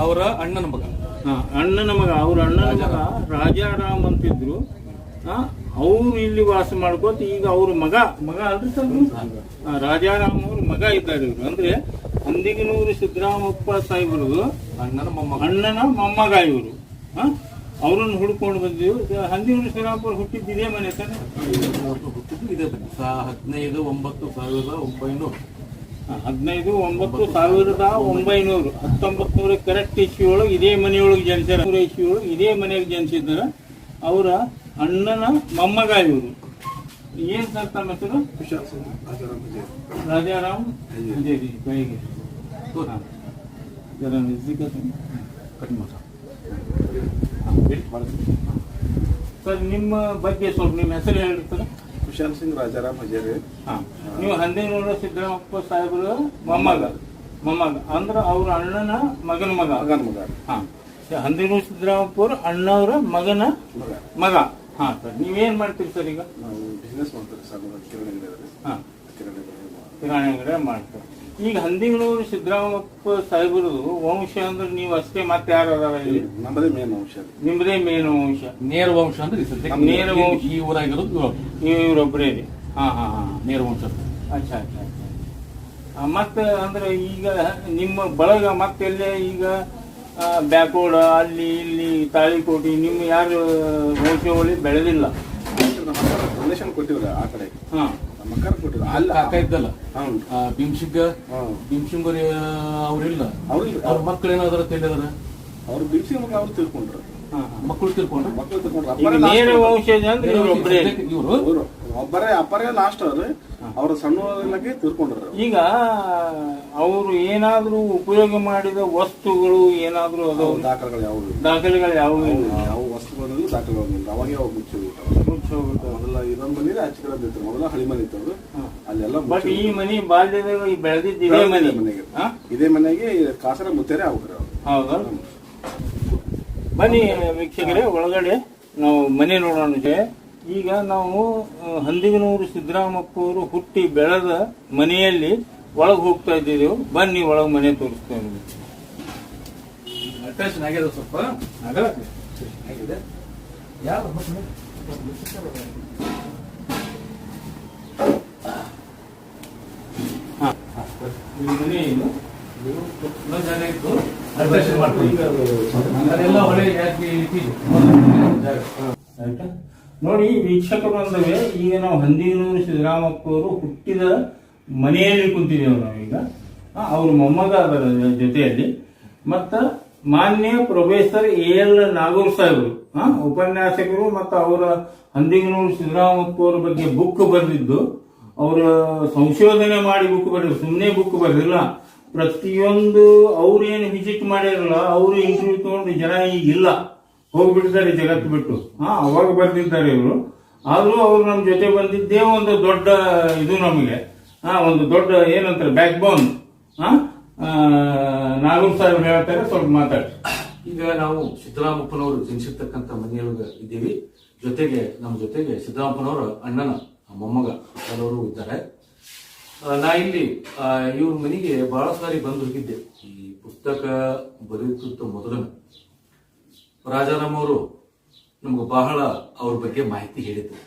ಅವರ ಅಣ್ಣನ ಮಗ. ಹಾ, ಅಣ್ಣನ ಮಗ. ಅವ್ರ ಅಣ್ಣನ ಮಗ ರಾಜಾರಾಮ್ ಅಂತಿದ್ರು. ಅವ್ರು ಇಲ್ಲಿ ವಾಸ ಮಾಡ್ಕೋತ ಈಗ ಅವ್ರ ಮಗ ಮಗ ಅಲ್ರಿ ಸರ್ ರಾಜಾರಾಮ್ ಅವ್ರ ಮಗ ಇದ್ದಾರೆ ಇವರು. ಅಂದ್ರೆ ಅಂದಿಗಿನೂರು ಸಿದ್ದರಾಮಪ್ಪ ಸಾಹೇಬರು ಅಣ್ಣನ ಮೊಮ್ಮಗ. ಅಣ್ಣನ ಮೊಮ್ಮಗ ಇವರು. ಅವ್ರನ್ನ ಹುಡ್ಕೊಂಡು ಬಂದಿವಿ ಹಂದಿಗನೂರು ಸಿದ್ದರಾಮಪ್ಪ ಹುಟ್ಟಿದ್ದು ಇದೇ ಮನೆ ಅವ್ರು ಹುಟ್ಟಿದ್ದು ಇದೇ ಹದಿನೈದು ಒಂಬತ್ತು ಸಾವಿರದ ಒಂಬೈನೂರು. ಹದಿನೈದು ಒಂಬತ್ತು ಸಾವಿರದ ಒಂಬೈನೂರು. ಹತ್ತೊಂಬತ್ತು ನೂರ ಕರೆಕ್ಟ್ ಇಶ್ಯೂ ಒಳಗೆ ಇದೇ ಮನೆಯೊಳಗೆ ಜನಿಸ್ಯಾರ. ಇಶ್ಯೂ ಇಸ್ವಿ ಒಳಗೆ ಇದೇ ಮನೆಯಾಗ ಜನಿಸಿದ್ದಾರೆ. ಅವರ ಅಣ್ಣನ ಮೊಮ್ಮಗ ಇವರು. ಏನ್ ಸರ್ ತಮ್ಮ ಹೆಸರು? ರಾಜಾರಾಮ್ ಹಜೇರಿ ತೋರಿ. ಜರ ನಿಜ್ಜಿಗೆ ಕಟ್ ಮಾಡ ಸರ್ ನಿಮ್ಮ ಬಗ್ಗೆ ಸ್ವಲ್ಪ ನಿಮ್ಮ ಹೆಸರು ಹೇಳಿರ್ತಾರೆ ಕುಶಾಲ್ ಸಿಂಗ್ ರಾಜಾರಾಮ್ ಹಜೇರಿ ಹಾ. ನೀವು ಹಂದಿನೂರ ಸಿದ್ದರಾಮಪ್ಪ ಸಾಹೇಬರ ಮೊಮ್ಮಗ. ಮೊಮ್ಮಗ. ಅಂದ್ರೆ ಅವ್ರ ಅಣ್ಣನ ಮಗನ ಮಗ. ಮಗನ ಮಗ. ಹಾ. ಹಂದಿನೂರು ಸಿದ್ಧರಾಮಪುರ ಅಣ್ಣವರ ಮಗನ ಮಗ. ಮಗ. ಹಾ ಸರ್. ನೀವೇನ್ ಮಾಡ್ತೀರಿ ಸರ್ ಈಗ? ನಾವು ಬಿಸ್ನೆಸ್ ಮಾಡ್ತಾರೆ ಸರ್ ನಮ್ಮ ಕಿರಾಣಿ ಅಂಗಡಿ ಇದೆ ಹಾ. ಕಿರಾಣಿ ಅಂಗಡಿ ಮಾಡ್ತೀವಿ. ಕಿರಾಣಿ ಅಂಗಡಿ ಮಾಡ್ತಾರೆ. ಈಗ ಹಂದಿಗಳೂರು ಸಿದ್ದರಾಮಪ್ಪ ಸಾಹೇಬರದು ವಂಶ ಅಂದ್ರೆ ನೀವು ಅಷ್ಟೇ ಮತ್ತೆ ಯಾರು ಅದಾರ ಇಲ್ಲಿ? ನಮ್ಮದೇ ಮೇನ್ ಅಂಶ ಅದು. ನಿಮ್ದೇ ಮೇನ್ ವಂಶ. ನೇರ ವಂಶ ಅಂದ್ರೆ ನೇರ ವಂಶ. ಈ ಊರಾಗಿರೋದು ಇವ್ರು. ನೀವು ಇವರೊಬ್ಬರೇ ರೀ ಹಾ ಹಾ ಹಾ. ನೇರ ವಂಶ ಅಚ್ಚಾ ಅಚ್ಚಾ ಮತ್ತೆ ಅಂದ್ರೆ ಈಗ ನಿಮ್ಮ ಬಳಗ ಮತ್ತೆ ಈಗ ಆ, ಬ್ಯಾಕೋಡ ಅಲ್ಲಿ ಇಲ್ಲಿ ತಾಳಿಕೋಟಿ ನಿಮ್ಮ ಯಾರು ವಂಶವಳಿ ಬೆಳೆದಿಲ್ಲ. ಅಕ್ಕ ಡೊನೇಷನ್ ಕೊಟ್ಟಿವ್ರಿ ಆ ಕಡೆ. ಹಾ. ನಮ್ಮ ಅಕ್ಕ ಕೊಟ್ಟಿವ್ರು ಅಲ್ಲ. ಕಾಕ ಇದ್ದಲ್ಲ? ಹ್ಞೂ ಭೀಮ್ಸಿಂಗರಿ ಅವ್ರಿಲ್ಲ? ಅವ್ರಿಗೆ ಅವ್ರ ಮಕ್ಳು ಏನಾದ್ರ ತಿಳಿದಾರ? ಅವ್ರು ಭೀಮ್ಸಿಂಗ್ ಮಗ ಅವ್ರು ತಿಳ್ಕೊಂಡ್ರು. ಮಕ್ಕಳು ತಿಳ್ಕೊಂಡ್ರು? ಮಕ್ಕಳು ತಿಳ್ಕೊಂಡ್ರು. ನೇರ ವಂಶಜ ಅಂದ್ರೆ ಇವರು. ಒಬ್ಬರೇ ಅಪ್ಪರೇ ಲಾಸ್ಟ್ ಅವ್ರಿ. ಅವ್ರ ಸಣ್ಣವರಿಲ್ಲಕ್ಕೆ ತಿಳ್ಕೊಂಡ್ರು ಈಗ ಅವರು ಏನಾದ್ರೂ ಉಪಯೋಗ ಮಾಡಿದ ವಸ್ತುಗಳು ಏನಾದ್ರೂ ಅದು ದಾಖಲೆಗಳು ಯಾವ್ದು ದಾಖಲೆಗಳು ಇಲ್ಲ. ಯಾವ ವಸ್ತುಗಳು ದಾಖಲೆ ಹೋಗಿಲ್ಲ ಅವಾಗೇ ಅವಾಗ ಮುಚ್ಚಿ. ಮುಚ್ಚಿ. ಮೊದಲ ಇದೊಂದು ಮನೆ ಆಚೆ ಕಡೆ ಇತ್ತು ಮೊದಲ ಹಳಿ ಮನೆ ಇತ್ತು ಅದು. ಅಲ್ಲೆಲ್ಲ ಬಟ್ ಈ ಮನಿ ಬಾಲ್ಯದಾಗ ಈ ಬೆಳೆದಿದ್ದು ಇದೇ ಮನೆ. ಮನೆಗೆ? ಇದೇ ಮನೆಗೆ ಕಾಸರ ಮುತ್ತೇರೆ ಅವ್ರು. ಹೌದಾ? ಬನ್ನಿ ವೀಕ್ಷಕರೇ ಒಳಗಡೆ ನಾವು ಮನೆ ನೋಡೋಣ. ಈಗ ನಾವು ಹಂದಿಗನೂರು ಸಿದ್ದರಾಮಪ್ಪ ಅವರು ಹುಟ್ಟಿ ಬೆಳೆದ ಮನೆಯಲ್ಲಿ ಒಳಗೆ ಹೋಗ್ತಾ ಇದ್ದೀವಿ. ಬನ್ನಿ ಒಳಗೆ ಮನೆ ತೋರಿಸ್ತೇವೆ. ಅಟ್ಯಾಚ್ ಆಗ್ಯದ ಸ್ವಲ್ಪ? ಆಗಿದೆ. ಯಾವ ಮನೆ ಜಾಗ ಇತ್ತು. ಅಟ್ಯಾಚ್ ಮಾಡ್ತೀವಿ ಅದೆಲ್ಲ ಒಳ್ಳೆ ಜಾಗ ಆಯ್ತಾ? ನೋಡಿ ವೀಕ್ಷಕರು ಬಂದವೇ ಈಗ ನಾವು ಹಂದಿನೂರು ಸಿದ್ದರಾಮಪ್ಪ ಅವರು ಹುಟ್ಟಿದ ಮನೆಯಲ್ಲಿ ಕುಂತಿದ್ದೇವೆ ನಾವೀಗ ಅವ್ರ ಮೊಮ್ಮಗ ಅದರ ಜೊತೆಯಲ್ಲಿ. ಮತ್ತ ಮಾನ್ಯ ಪ್ರೊಫೆಸರ್ ಎ ಎಲ್ ನಾಗೂರ್ ಸಾಹೇಬರು ಉಪನ್ಯಾಸಕರು ಮತ್ತು ಅವರ ಹಂದಿಗನೂರು ಸಿದ್ದರಾಮಪ್ಪ ಅವರ ಬಗ್ಗೆ ಬುಕ್ ಬರೆದಿದ್ದು, ಅವರ ಸಂಶೋಧನೆ ಮಾಡಿ ಬುಕ್ ಬರೆದ್ರು ಸುಮ್ಮನೆ ಬುಕ್ ಬರೆದಿಲ್ಲ. ಪ್ರತಿಯೊಂದು ಅವ್ರೇನು ವಿಸಿಟ್ ಮಾಡಿರಲ್ಲ, ಅವರು ಇಂಟರ್ವ್ಯೂ ತಗೊಂಡು ಜನ ಈಗ ಹೋಗ್ಬಿಟ್ಟಿದ್ದಾರೆ ಜಗತ್ತು ಬಿಟ್ಟು. ಹಾ, ಅವಾಗ ಬರ್ತಿದ್ದಾರೆ ಇವರು. ಆದರೂ ಅವ್ರು ನಮ್ಮ ಜೊತೆ ಬಂದಿದ್ದೇ ಒಂದು ದೊಡ್ಡ ಇದು ನಮಗೆ. ಹಾ, ಒಂದು ದೊಡ್ಡ ಏನಂತಾರೆ ಬ್ಯಾಕ್ ಬೋನ್ ಹಾ ನಾಗೂರ್ ಸಾಹೇಬ್ ಹೇಳ್ತಾರೆ, ಸ್ವಲ್ಪ ಮಾತಾಡಿ. ಈಗ ನಾವು ಸಿದ್ದರಾಮಪ್ಪನವರು ಜನಿಸಿರ್ತಕ್ಕಂಥ ಮನೆಯೊಳಗೆ ಇದ್ದೀವಿ. ಜೊತೆಗೆ ನಮ್ಮ ಜೊತೆಗೆ ಸಿದ್ದರಾಮಪ್ಪನವರ ಅಣ್ಣನ ಮೊಮ್ಮಗ ಕೆಲವರು ಇದ್ದಾರೆ. ನಾ ಇಲ್ಲಿ ಇವ್ರ ಮನೆಗೆ ಬಹಳ ಸಾರಿ ಬಂದು ಹೋಗಿದ್ದೆ. ಈ ಪುಸ್ತಕ ಬರೆಯುತ್ತ ಮೊದಲನೇ. ರಾಜಾರಾಮ್ ಅವರು ನಮ್ಗೆ ಬಹಳ ಅವ್ರ ಬಗ್ಗೆ ಮಾಹಿತಿ ಹೇಳಿದ್ರು.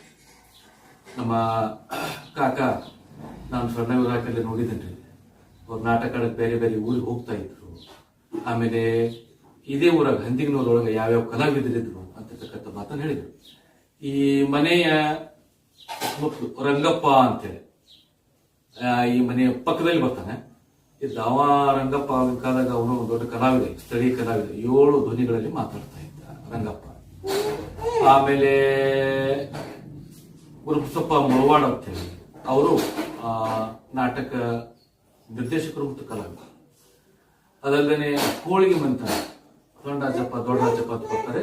ನಮ್ಮ ಕಾಕ, ನಾನು ಸಣ್ಣವರಾಕಲ್ಲಿ ನೋಡಿದ್ದೇನೆ ಅವ್ರು ನಾಟಕ ಆಡಕ್ಕೆ ಬೇರೆ ಬೇರೆ ಊರಿಗೆ ಹೋಗ್ತಾ ಇದ್ರು. ಆಮೇಲೆ ಇದೇ ಊರಾಗ, ಹಂದಿಗನೂರೊಳಗೆ ಯಾವ್ಯಾವ ಕಲಾವಿದರಿದ್ರು ಅಂತಕ್ಕಂಥ ಮಾತನ್ನು ಹೇಳಿದರು. ಈ ಮನೆಯ ಮಕ್ಕಳು ರಂಗಪ್ಪ ಅಂತೇಳಿ. ಈ ಮನೆಯ ಪಕ್ಕದಲ್ಲಿ ಬರ್ತಾನೆ. ಇದು ಅವ ರಂಗಪ್ಪ ಕಾಲದಾಗ ಅವನು ದೊಡ್ಡ ಕಲಾವಿದ, ಸ್ಥಳೀಯ ಕಲಾವಿದ, ಏಳು ಧ್ವನಿಗಳಲ್ಲಿ ಮಾತಾಡ್ತಾ ಇದ್ದ ರಂಗಪ್ಪ ಆಮೇಲೆ ಗುರುಬಸಪ್ಪ ಮುಳವಾಡ ಅಂತೇಳಿ, ಅವರು ನಾಟಕ ನಿರ್ದೇಶಕರು ಮತ್ತು ಕಲಾವಿದರು. ಅದಲ್ಲದೆ ಕೋಳಿಗೆ ಮಂತ ದೊಡ್ಡರಾಜಪ್ಪ ದೊಡ್ಡರಾಜಪ್ಪ ದೊಡ್ಡ ರಾಜಪ್ಪ ಅಂತ ಬರ್ತಾರೆ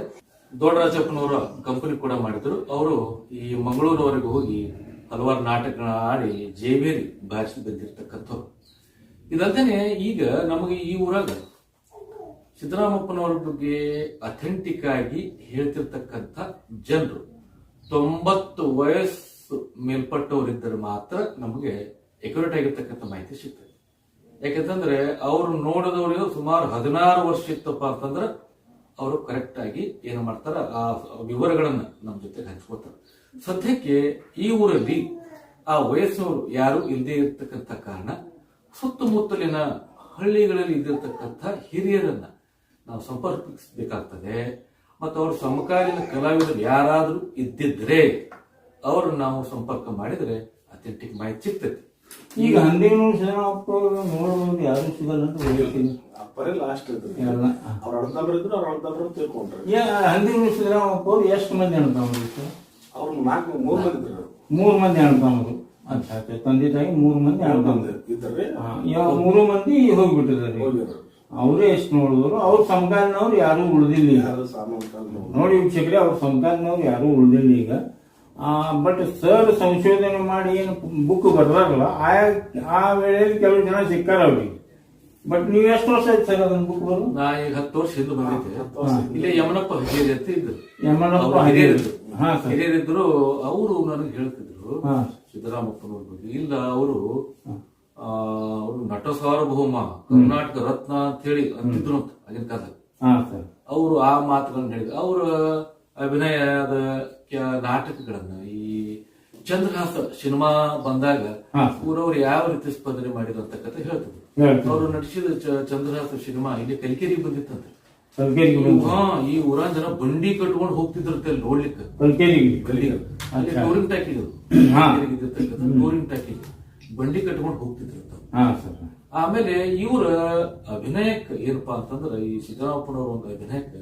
ದೊಡ್ಡ ರಾಜಪ್ಪನವರ ಕಂಪನಿ ಕೂಡ ಮಾಡಿದ್ರು. ಅವರು ಈ ಮಂಗಳೂರವರೆಗೆ ಹೋಗಿ ಹಲವಾರು ನಾಟಕಗಳನ್ನ ಆಡಿ ಜೇಬೇರಿ ಬಾರಿಸಿ ಬಂದಿರತಕ್ಕಂಥವ್ರು. ಇದಲ್ದೇನೆ ಈಗ ನಮಗೆ ಈ ಊರಾಗ ಸಿದ್ದರಾಮಪ್ಪನವ್ರ ಬಗ್ಗೆ ಅಥೆಂಟಿಕ್ ಆಗಿ ಹೇಳ್ತಿರ್ತಕ್ಕಂಥ ಜನರು ತೊಂಬತ್ತು ವಯಸ್ಸು ಮೇಲ್ಪಟ್ಟವರಿದ್ದರೆ ಮಾತ್ರ ನಮಗೆ ಎಕ್ಯುರೇಟ್ ಆಗಿರ್ತಕ್ಕಂಥ ಮಾಹಿತಿ ಸಿಗ್ತದೆ. ಯಾಕಂತಂದ್ರೆ ಅವರು ನೋಡಿದವರಿಗೂ ಸುಮಾರು ಹದಿನಾರು ವರ್ಷ ಇತ್ತಪ್ಪ ಅಂತಂದ್ರೆ ಅವರು ಕರೆಕ್ಟ್ ಆಗಿ ಏನು ಮಾಡ್ತಾರೆ, ಆ ವಿವರಗಳನ್ನ ನಮ್ಮ ಜೊತೆಗೆ ಹಂಚ್ಕೋತಾರೆ ಸದ್ಯಕ್ಕೆ ಈ ಊರಲ್ಲಿ ಆ ವಯಸ್ಸಿನವರು ಯಾರು ಇಲ್ಲದೆ ಇರತಕ್ಕಂಥ ಕಾರಣ ಸುತ್ತಮುತ್ತಲಿನ ಹಳ್ಳಿಗಳಲ್ಲಿ ಇದ್ದಿರ್ತಕ್ಕಂಥ ಹಿರಿಯರನ್ನ ನಾವು ಸಂಪರ್ಕಿಸಬೇಕಾಗ್ತದೆ. ಮತ್ತು ಅವ್ರ ಸಮಕಾಲೀನ ಕಲಾವಿದರು ಯಾರಾದರೂ ಇದ್ದಿದ್ರೆ ಅವರು ನಾವು ಸಂಪರ್ಕ ಮಾಡಿದರೆ ಅಥೆಂಟಿಕ್ ಮಾಹಿತಿ ಸಿಗ್ತೈತಿ ಈಗ ಹನ್ನೆರಡು ಜನ ನೋಡ್ಬೋದು ಯಾರು ಸಿಗಲ್ಲ ಅಂತ ಹೇಳ್ತೀನಿ. ಅಪ್ಪರೇ ಲಾಸ್ಟ್ ಇದ್ರು. ಅವ್ರ ಅರ್ಧಬ್ರು ಇದ್ರು ಅವ್ರ ಅರ್ಧಬ್ರು ತಿಳ್ಕೊಂಡ್ರು. ಸಿದ್ದರಾಮಪ್ಪ ಅವ್ರು ಎಷ್ಟು ಮಂದಿ ಅಣ್ತಂಬರು ಸರ್ ಅವ್ರು ನಾಲ್ಕು ಮೂರು ಮಂದಿ ಇದ್ರು ಮೂರು ಮಂದಿ ಅಚ್ಚ ತಂದೆ ತಾಯಿ ಮೂರು ಮಂದಿ ಮೂರ್ ಇದ್ದಾರೆ ಮೂರು ಮಂದಿ ಹೋಗ್ಬಿಟ್ಟಿದ್ದಾರೆ. ಅವರೇ ಎಷ್ಟು ನೋಡಿದ್ರು ಅವ್ರ ಸಮಕಾಲೀನವ್ರು ಯಾರು ಉಳಿದಿಲ್ಲ ಈಗ. ಯಾರು ಸಾಮಾನ್ ತಂದು ನೋಡಿ ವೀಕ್ಷಕರೇ ಅವ್ರ ಸಮಕಾಲೀನವ್ರು ಯಾರು ಉಳಿದಿಲ್ಲ ಈಗ. ಬಟ್ ಸರ್ ಸಂಶೋಧನೆ ಮಾಡಿ ಏನು ಬುಕ್ ಬರ್ದಾರಲ್ಲ ಆ ಆ ವೇಳೆಯಲ್ಲಿ ಕೆಲವು ಜನ ಸಿಕ್ಕಾರ ಅವ್ರಿಗೆ. ಬಟ್ ನೀವು ಎಷ್ಟು ವರ್ಷ ಆಯ್ತು ಸರ್ ಅದನ್ನ ಬುಕ್ ಬರೋದು? ನಾ ಈಗ ಹತ್ತು ವರ್ಷ ಹಿಂದೆ ಬಂದಿದ್ದೆ. ಇಲ್ಲೇ ಯಮನಪ್ಪ ಹಿರಿಯರ್ ಅಂತ ಇದ್ರು. ಯಮನಪ್ಪ ಹಿರಿಯರಿದ್ರು. ಹಿರಿಯರಿದ್ರು ಅವರು ನನಗೆ ಹೇಳ್ತಿದ್ರು ಹಾ. ಸಿದ್ದರಾಮಪ್ಪನವ್ರ ಬಗ್ಗೆ. ಇಲ್ಲ ಅವರು ಅವರು ನಟ ಸಾರ್ವಭೌಮ ಕರ್ನಾಟಕ ರತ್ನ ಅಂತ ಹೇಳಿ ಅಂತಿದ್ರು ಅಂತ ಆಗಿನ ಕಾಲದಲ್ಲಿ. ಅವರು ಆ ಮಾತುಗಳನ್ನ ಹೇಳಿದ್ರು. ಅವರ ಅಭಿನಯದ ನಾಟಕಗಳನ್ನ ಈ ಚಂದ್ರಹಾಸ ಸಿನಿಮಾ ಬಂದಾಗ ಊರವರು ಯಾವ ರೀತಿ ಸ್ಪಂದನೆ ಮಾಡಿದ್ರು ಅಂತಕ್ಕಂಥ ಹೇಳ್ತಿದ್ರು ಅವರು ನಟಿಸಿದ ಚಂದ್ರಹಾಸ ಸಿನಿಮಾ ಇಲ್ಲಿ ಕಲಿಕೇರಿಗೆ ಬಂದಿತ್ತಂತೆ. ಹಾ ಈ ಊರಾನ್ ಜನ ಬಂಡಿ ಕಟ್ಕೊಂಡು ಹೋಗ್ತಿದ್ರಂತೆ ಅಲ್ಲಿ ನೋಡ್ಲಿಕ್ಕೆ. ಅಲ್ಲಿ. ಟೂರಿಂಗ್ ಟ್ಯಾಕಿದ್ರು. ಟೂರಿಂಗ್ ಟ್ಯಾಕಿಗೆ ಬಂಡಿ ಕಟ್ಕೊಂಡು ಹೋಗ್ತಿದ್ರು ಆಮೇಲೆ ಇವರ ಅಭಿನಯಕ್ ಏನಪ್ಪಾ ಅಂತಂದ್ರೆ ಈ ಸಿದ್ದರಾಮಪ್ಪನವ್ರ ಒಂದು ಅಭಿನಯಕ್ಕೆ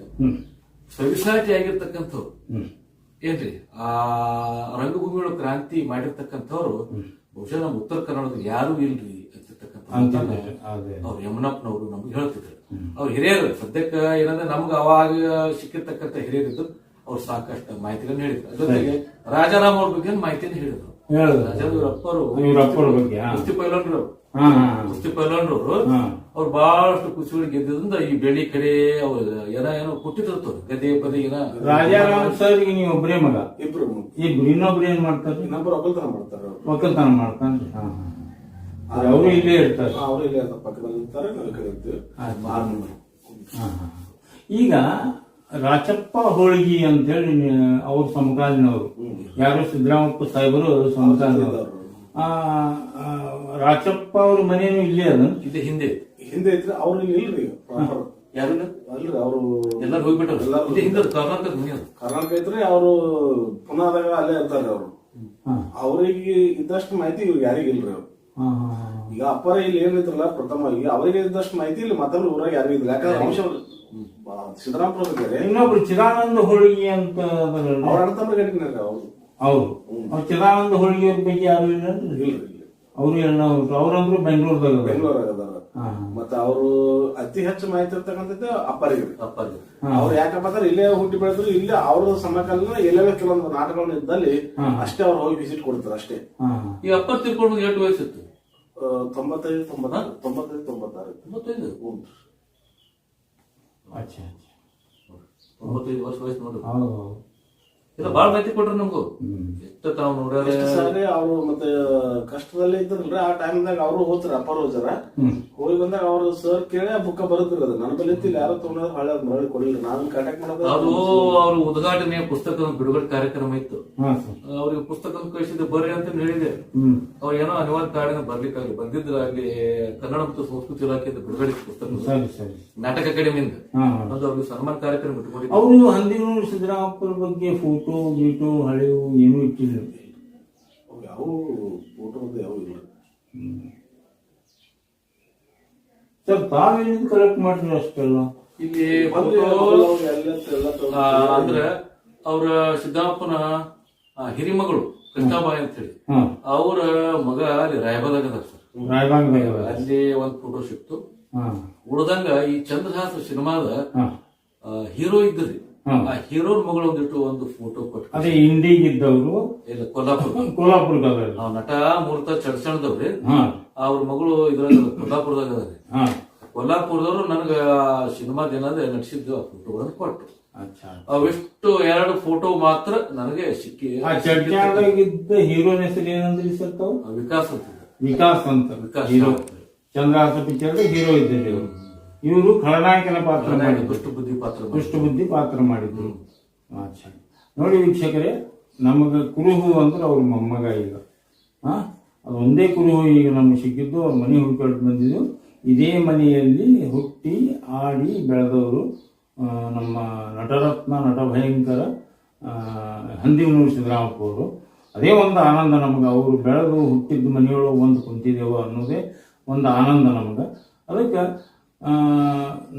ಸವಿಸಾಟಿ ಆಗಿರ್ತಕ್ಕಂಥವ್ರು. ಏನ್ರಿ? ಆ ರಂಗಭೂಮಿಗಳ ಕ್ರಾಂತಿ ಮಾಡಿರ್ತಕ್ಕಂಥವ್ರು ಬಹುಶಃ ನಮ್ಮ ಉತ್ತರ ಕನ್ನಡದ ಯಾರು ಇಲ್ರಿ ಅಂತಿರ್ತಕ್ಕಂಥ ಅವ್ರು ಯಮನಪ್ಪನವರು ನಮ್ಗೆ ಹೇಳ್ತಿದ್ರು. ಅವ್ರ ಹಿರಿಯರು. ಸದ್ಯಕ್ಕೆ ಏನಂದ್ರೆ ನಮ್ಗೆ ಅವಾಗ ಸಿಕ್ಕಿರ್ತಕ್ಕಂಥ ಹಿರಿಯರಿದ್ದು ಅವ್ರು ಸಾಕಷ್ಟು ಮಾಹಿತಿಗಳನ್ನ ಹೇಳಿದ್ರು. ಜೊತೆಗೆ ರಾಜಾರಾಮ್ ಅವ್ರ ಬಗ್ಗೆ ಮಾಹಿತಿಯನ್ನು ಹೇಳಿದ್ರು. ಅಪ್ಪರು ಬಗ್ಗೆ ಕುಸ್ತಿ ಹಾ ಅವ್ರು ಬಹಳಷ್ಟು ಕುಸ್ತಿಗಳು ಗೆದ್ದಿದ್ರಿಂದ ಈ ಬೆಳಿ ಕಡೆ ಅವ್ರ ಏನ ಏನೋ ಕೊಟ್ಟಿದ್ರು ಗದ್ದೆ ಪದೇ ಏನ ರಾಜಾರಾಮ್ ಸರ್ ನೀವು ಒಬ್ಬರೇ ಮಗ? ಇಬ್ರು. ಇಬ್ರು. ಇನ್ನೊಬ್ರು ಏನ್ ಮಾಡ್ತಾರೆ? ಇನ್ನೊಬ್ರು ಒಕ್ಕಲ್ತನ ಮಾಡ್ತಾರ ಅವ್ರು. ಒಕ್ಕಲ್ತನ ಮಾಡ್ತಾನೆ. ಅವರು ಇಲ್ಲೇ ಇರ್ತಾರೆ. ಅವ್ರು ಇಲ್ಲೇ ಪಕ್ಕದಲ್ಲಿ ಇರ್ತಾರೆ ಕಡೆ ಇರ್ತೀವಿ. ಈಗ ರಾಚಪ್ಪ ಹೋಳಿಗಿ ಅಂತೇಳಿ ಅವ್ರ ಸಮಕಾಲೀನವರು. ಯಾರು ಸಿದ್ದರಾಮಪ್ಪ ಸಾಹೇಬರು ರಾಚಪ್ಪ ಅವ್ರ. ಮನೇನು ಇಲ್ಲೇ ಅದ ಇದು ಹಿಂದೆ. ಹಿಂದೆ ಇದ್ರೆ ಅವ್ರಿಗೆ ಇಲ್ಲಿ ಇಲ್ರಿ. ಯಾರು ಅಲ್ರಿ ಅವರು ಎಲ್ಲರೂ ಹೋಗ್ಬಿಟ್ಟು ಹಿಂದೆ ಕರ್ನಾಟಕದ ಮನೆ ಅದು ಕರ್ನಾಟಕ ಇದ್ರೆ ಅವರು ಪುನಾದಾಗ ಅಲ್ಲೇ ಇರ್ತಾರೆ ಅವರು. ಅವ್ರಿಗೆ ಇದ್ದಷ್ಟು ಮಾಹಿತಿ ಇವ್ರಿಗೆ ಯಾರಿಗೂ ಇಲ್ರಿ ಅವ್ರು. ಈಗ ಅಪ್ಪರ ಇಲ್ಲಿ ಏನಿದ್ರಲ್ಲ ಪ್ರಥಮವಾಗಿ ಅವರಿಗೆ ಇದ್ದಷ್ಟು ಮಾಹಿತಿ ಇಲ್ಲಿ ಮತ್ತೊಂದು ಊರಾಗ ಯಾರಿಗೂ ಇಲ್ಲ. ಯಾಕಂದ್ರೆ ವಂಶ ಸಿದ್ದರಾಮಪುರ ಬೇರೆ ಇನ್ನೊಬ್ರು ಚಿದಾನಂದ ಹೋಳಿಗೆ ಅಂತ. ಅವ್ರ ಅಣ್ಣತಮ್ಮ ಗಡಿನಾರ ಅವ್ರು. ಹೌದು. ಅವ್ರು ಚಿದಾನಂದ ಹೋಳಿಗೆ ಅವ್ರ ಬಗ್ಗೆ ಯಾರು ಇಲ್ಲ ಇಲ್ರಿ ಅವರು ಎಲ್ಲ ಅವ್ರಂದ್ರು ಬೆಂಗಳೂರದಾಗ. ಬೆಂಗಳೂರಾಗ ಅದಾರ ಮತ್ತೆ ಅವರು ಅತಿ ಹೆಚ್ಚು ಮಾಹಿತಿ ಇರ್ತಕ್ಕಂಥದ್ದು ಅಪ್ಪರಿಗೆ. ಅಪ್ಪರಿಗೆ. ಅವ್ರು ಯಾಕಪ್ಪ ಅಂದ್ರೆ ಇಲ್ಲೇ ಹುಟ್ಟಿ ಬೆಳೆದ್ರು ಇಲ್ಲೇ ಅವ್ರ ಸಮಕಾಲೀನ ಎಲ್ಲೆಲ್ಲ ಕೆಲವೊಂದು ನಾಟಕಗಳನ್ನ ಇದ್ದಲ್ಲಿ ಅಷ್ಟೇ ಅವ್ರು ಹೋಗಿ ವಿಸಿಟ್ ಕೊಡ್ತಾರೆ ಅಷ್ಟೇ. ಈ ಅಪ್ಪ ತಿರ್ಕೊಂಡು ಎಷ್ಟು ವಯಸ್ಸಿತ್ತು? ತೊಂಬತ್ತೈದು ತೊಂಬತ್ತಾರು ತೊಂಬತ್ತೈದು ತೊಂಬತ್ತಾರು. ತೊಂಬತ್ತೈದು? ಹ್ಞೂ. ಅಚ್ಚಾ ಹೌದು ಹೌದು ಇಲ್ಲ ಬಾಳ ಮಾಹಿತಿ ಕೊಡ್ರಿ ನಮಗೂ. ಎಷ್ಟು ತಾವ್ ನೋಡ್ಯಾರ? ಸಾರಿ ಅವರು ಮತ್ತೆ ಕಷ್ಟದಲ್ಲೇ ಇದ್ರಲ್ರಿ ಆ ಟೈಮ್ದಾಗ ಅವರು ಹೋಗ್ತಾರ ಅಪ್ಪ ರೋಜರ ಹ್ಮ್. ಹೋಗಿ ಬಂದಾಗ ಅವ್ರು ಸರ್ ಕೇಳಿ ಬುಕ್ಕ ಬರುತ್ತಿರ ಅದು. ನನ್ನ ಬಳಿ ಇತ್ತಿಲ್ಲ ಯಾರು ತೊಗೊಂಡ್ರೆ ಹಳೆ ಮರಳಿ ಕೊಡಲಿಲ್ಲ. ನಾನು ಕಾಂಟ್ಯಾಕ್ಟ್ ಅದು ಮಾಡೋದು ಅವ್ರ ಉದ್ಘಾಟನೆ ಪುಸ್ತಕದ ಬಿಡುಗಡೆ ಕಾರ್ಯಕ್ರಮ ಇತ್ತು. ಅವ್ರಿಗೆ ಪುಸ್ತಕ ಕಳಿಸಿದ್ದು ಬರ್ರಿ ಅಂತ ಹೇಳಿದೆ. ಅವ್ರ ಏನೋ ಅನಿವಾರ್ಯ ಕಾರಣ ಬರ್ಲಿಕ್ಕಾಗಲಿ. ಬಂದಿದ್ರ ಅಲ್ಲಿ ಕನ್ನಡ ಮತ್ತು ಸಂಸ್ಕೃತಿ ಇಲಾಖೆಯಿಂದ ಬಿಡುಗಡೆ ಪುಸ್ತಕ. ಸರಿ ಸರಿ. ನಾಟಕ ಅಕಾಡೆಮಿಯಿಂದ. ಒಂದು ಅವ್ರಿಗೆ ಸನ್ಮಾನ ಕಾರ್ಯಕ್ರಮ ಇಟ್ಕೊಂಡಿದ್ರು ಅವರು ಹಂದಿನೂರು ಸಿದ್ದರಾಮಪ್ಪರ ಬಗ್ಗೆ ಫೋಟೋ ಗೀಟೋ ಹಳೆವು ಏನೂ ಇಟ್ಟಿಲ್ಲ. ಯಾವ ಫೋಟೋ ಯಾವ ಇಲ್ಲ. ಸರ್ ತಾವೇನಿಂದ ಕಲೆಕ್ಟ್ ಮಾಡಿದ್ರಿ ಅಷ್ಟೆಲ್ಲ? ಇಲ್ಲಿ ಆ, ಅಂದ್ರೆ ಅವ್ರ ಸಿದ್ದಾಪ್ಪನ ಆ, ಹಿರಿಮಗಳು ಕೃಷ್ಣಾಬಾಯಿ ಅಂತ ಹೇಳಿ. ಅವರ ಅವ್ರ ಮಗ ಅಲ್ಲಿ ರಾಯಬಾದಾಗ ಅದ ಸರ್. ರಾಯಬಾಗ್ ಅಲ್ಲಿ ಒಂದ್ ಫೋಟೋ ಸಿಕ್ತು. ಹಾ ಉಳ್ದಂಗ ಈ ಚಂದ್ರಹಾಸ ಸಿನಿಮಾದ ಹಾ ಹೀರೋ ಇದ್ರಿ. ಆ ಹೀರೋನ್ ಮಗಳು ಒಂದಿಟ್ಟು ಒಂದು ಫೋಟೋ ಕೊಟ್ಟು ಅದೇ ಇಂಡಿಗಿದ್ದವರು ಇಲ್ಲ ಕೊಲ್ಲಾಪುರ. ಕೊಲ್ಲಾಪುರ ಅದಾರ ಆ ನಟ ಮೂರ್ತ ಚಡ್ಸಣದವ್ರಿ. ಹಾ. ಅವ್ರ ಮಗಳು ಇದ್ರಾಗ ಕೊಲ್ಲಾಪುರದಾಗ ಅದ ಹಾ. ಕೊಲ್ಲಾಪುರದವ್ರು ನನಗ ಸಿನಿಮಾದ ಏನಾದ ನಟಿಸಿದ್ದು ಆ ಫೋಟೋಗಳನ್ನು ಕೊಟ್ಟು ಅವೆಷ್ಟು ಎರಡು ಫೋಟೋ ಮಾತ್ರ ನನಗೆ ಸಿಕ್ಕಿ ಆ ಚಡ್ಚಾದಾಗಿದ್ದ ಹೀರೋನ್ ಹೆಸರು ಏನಂದ್ರಿ ಸರ್ ವಿಕಾಸ್ ಅಂತ. ವಿಕಾಸ್ ಅಂತ. ವಿಕಾಸ್. ಚಂದ್ರಹಾಸ ಪಿಕ್ಚರ್ ಹೀರೋ ಇದ್ದೇವೆ ಇವರು ಇವರು ಖಳನಾಯಕನ ಪಾತ್ರ ಮಾಡಿದ್ರು. ದುಷ್ಟಬುದ್ಧಿ ಪಾತ್ರ ದುಷ್ಟಬುದ್ಧಿ ಪಾತ್ರ ಮಾಡಿದ್ರು. ಅಚ್ಚಾ ನೋಡಿ ವೀಕ್ಷಕರೇ ನಮಗ ಕುರುಹು ಅಂದ್ರೆ ಅವ್ರ ಮೊಮ್ಮಗ ಈಗ. ಹಾ ಅದು ಒಂದೇ ಕುರುಹು ಈಗ ನಮ್ಗೆ ಸಿಕ್ಕಿದ್ದು ಅವ್ರ ಮನೆ ಹುಡ್ಕೊಂಡು ಬಂದಿದ್ದು. ಇದೇ ಮನೆಯಲ್ಲಿ ಹುಟ್ಟಿ ಆಡಿ ಬೆಳೆದವರು ನಮ್ಮ ನಟರತ್ನ ನಟ ಭಯಂಕರ ಆ, ಹಂದಿನೂರು ಸಿದ್ದರಾಮಪ್ಪ ಅವರು ಅದೇ ಒಂದು ಆನಂದ ನಮ್ಗೆ. ಅವರು ಬೆಳೆದು ಹುಟ್ಟಿದ ಮನೆಯೊಳಗೆ ಒಂದು ಕುಂತಿದ್ದೇವೆ ಅನ್ನೋದೇ ಒಂದು ಆನಂದ ನಮ್ಗೆ. ಅದಕ್ಕೆ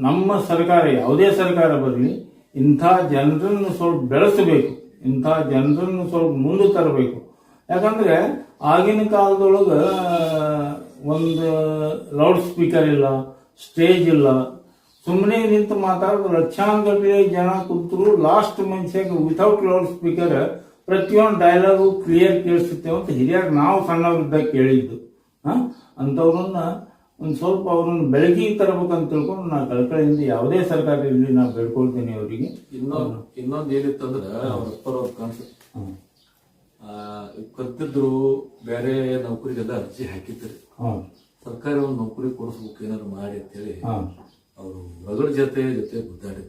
ನಮ್ಮ ಸರ್ಕಾರ, ಯಾವುದೇ ಸರ್ಕಾರ ಬರಲಿ, ಇಂಥ ಜನರನ್ನು ಸ್ವಲ್ಪ ಬೆಳೆಸಬೇಕು. ಇಂಥ ಜನರನ್ನು ಸ್ವಲ್ಪ ಮುಂದೆ ತರಬೇಕು. ಯಾಕಂದ್ರೆ ಆಗಿನ ಕಾಲದೊಳಗೆ ಒಂದು ಲೌಡ್ ಸ್ಪೀಕರ್ ಇಲ್ಲ, ಸ್ಟೇಜ್ ಇಲ್ಲ. ಸುಮ್ಮನೆ ನಿಂತು ಮಾತಾಡೋದು ಲಕ್ಷಾಂತರ ಜನ ಕೂತರು ಲಾಸ್ಟ್ ಮನುಷ್ಯಗೆ ವಿತೌಟ್ ಲೌಡ್ ಸ್ಪೀಕರ್ ಪ್ರತಿಯೊಂದು ಡೈಲಾಗು ಕ್ಲಿಯರ್ ಕೇಳಿಸುತ್ತೆ ಅಂತ ಹಿರಿಯರು ನಾವು ಸಣ್ಣವರಿದ್ದಾಗ ಕೇಳಿದ್ದು. ಅಂಥವ್ರನ್ನ ಒಂದು ಸ್ವಲ್ಪ ಅವ್ರನ್ನ ಬೆಳಕಿಗೆ ತರಬೇಕಂತ ತಿಳ್ಕೊಂಡು ನಾ ಕಳ್ಕಳಿಯಿಂದ ಯಾವುದೇ ಸರ್ಕಾರ ಇರಲಿ ನಾ ಬೇಡ್ಕೊಳ್ತೀನಿ ಅವರಿಗೆ. ಇನ್ನೊಂದು ಇನ್ನೊಂದು ಏನಿತ್ತಂದ್ರೆ ಅವ್ರ ಅಪ್ಪರ ಅವ್ರ. ಕಲ್ತಿದ್ರು ಬೇರೆ ನೌಕರಿಗೆಲ್ಲ ಅರ್ಜಿ ಹಾಕಿದ್ರಿ ಸರ್ಕಾರ ಸರ್ಕಾರಿ ಒಂದು ನೌಕರಿ ಕೊಡಿಸ್ಬೇಕು ಏನಾರು ಮಾಡಿ ಅಂತೇಳಿ ಹೇಳಿ ಅವರು ರಗಡ ಜೊತೆ ಜೊತೆ ಗುದ್ದಾಡಿ.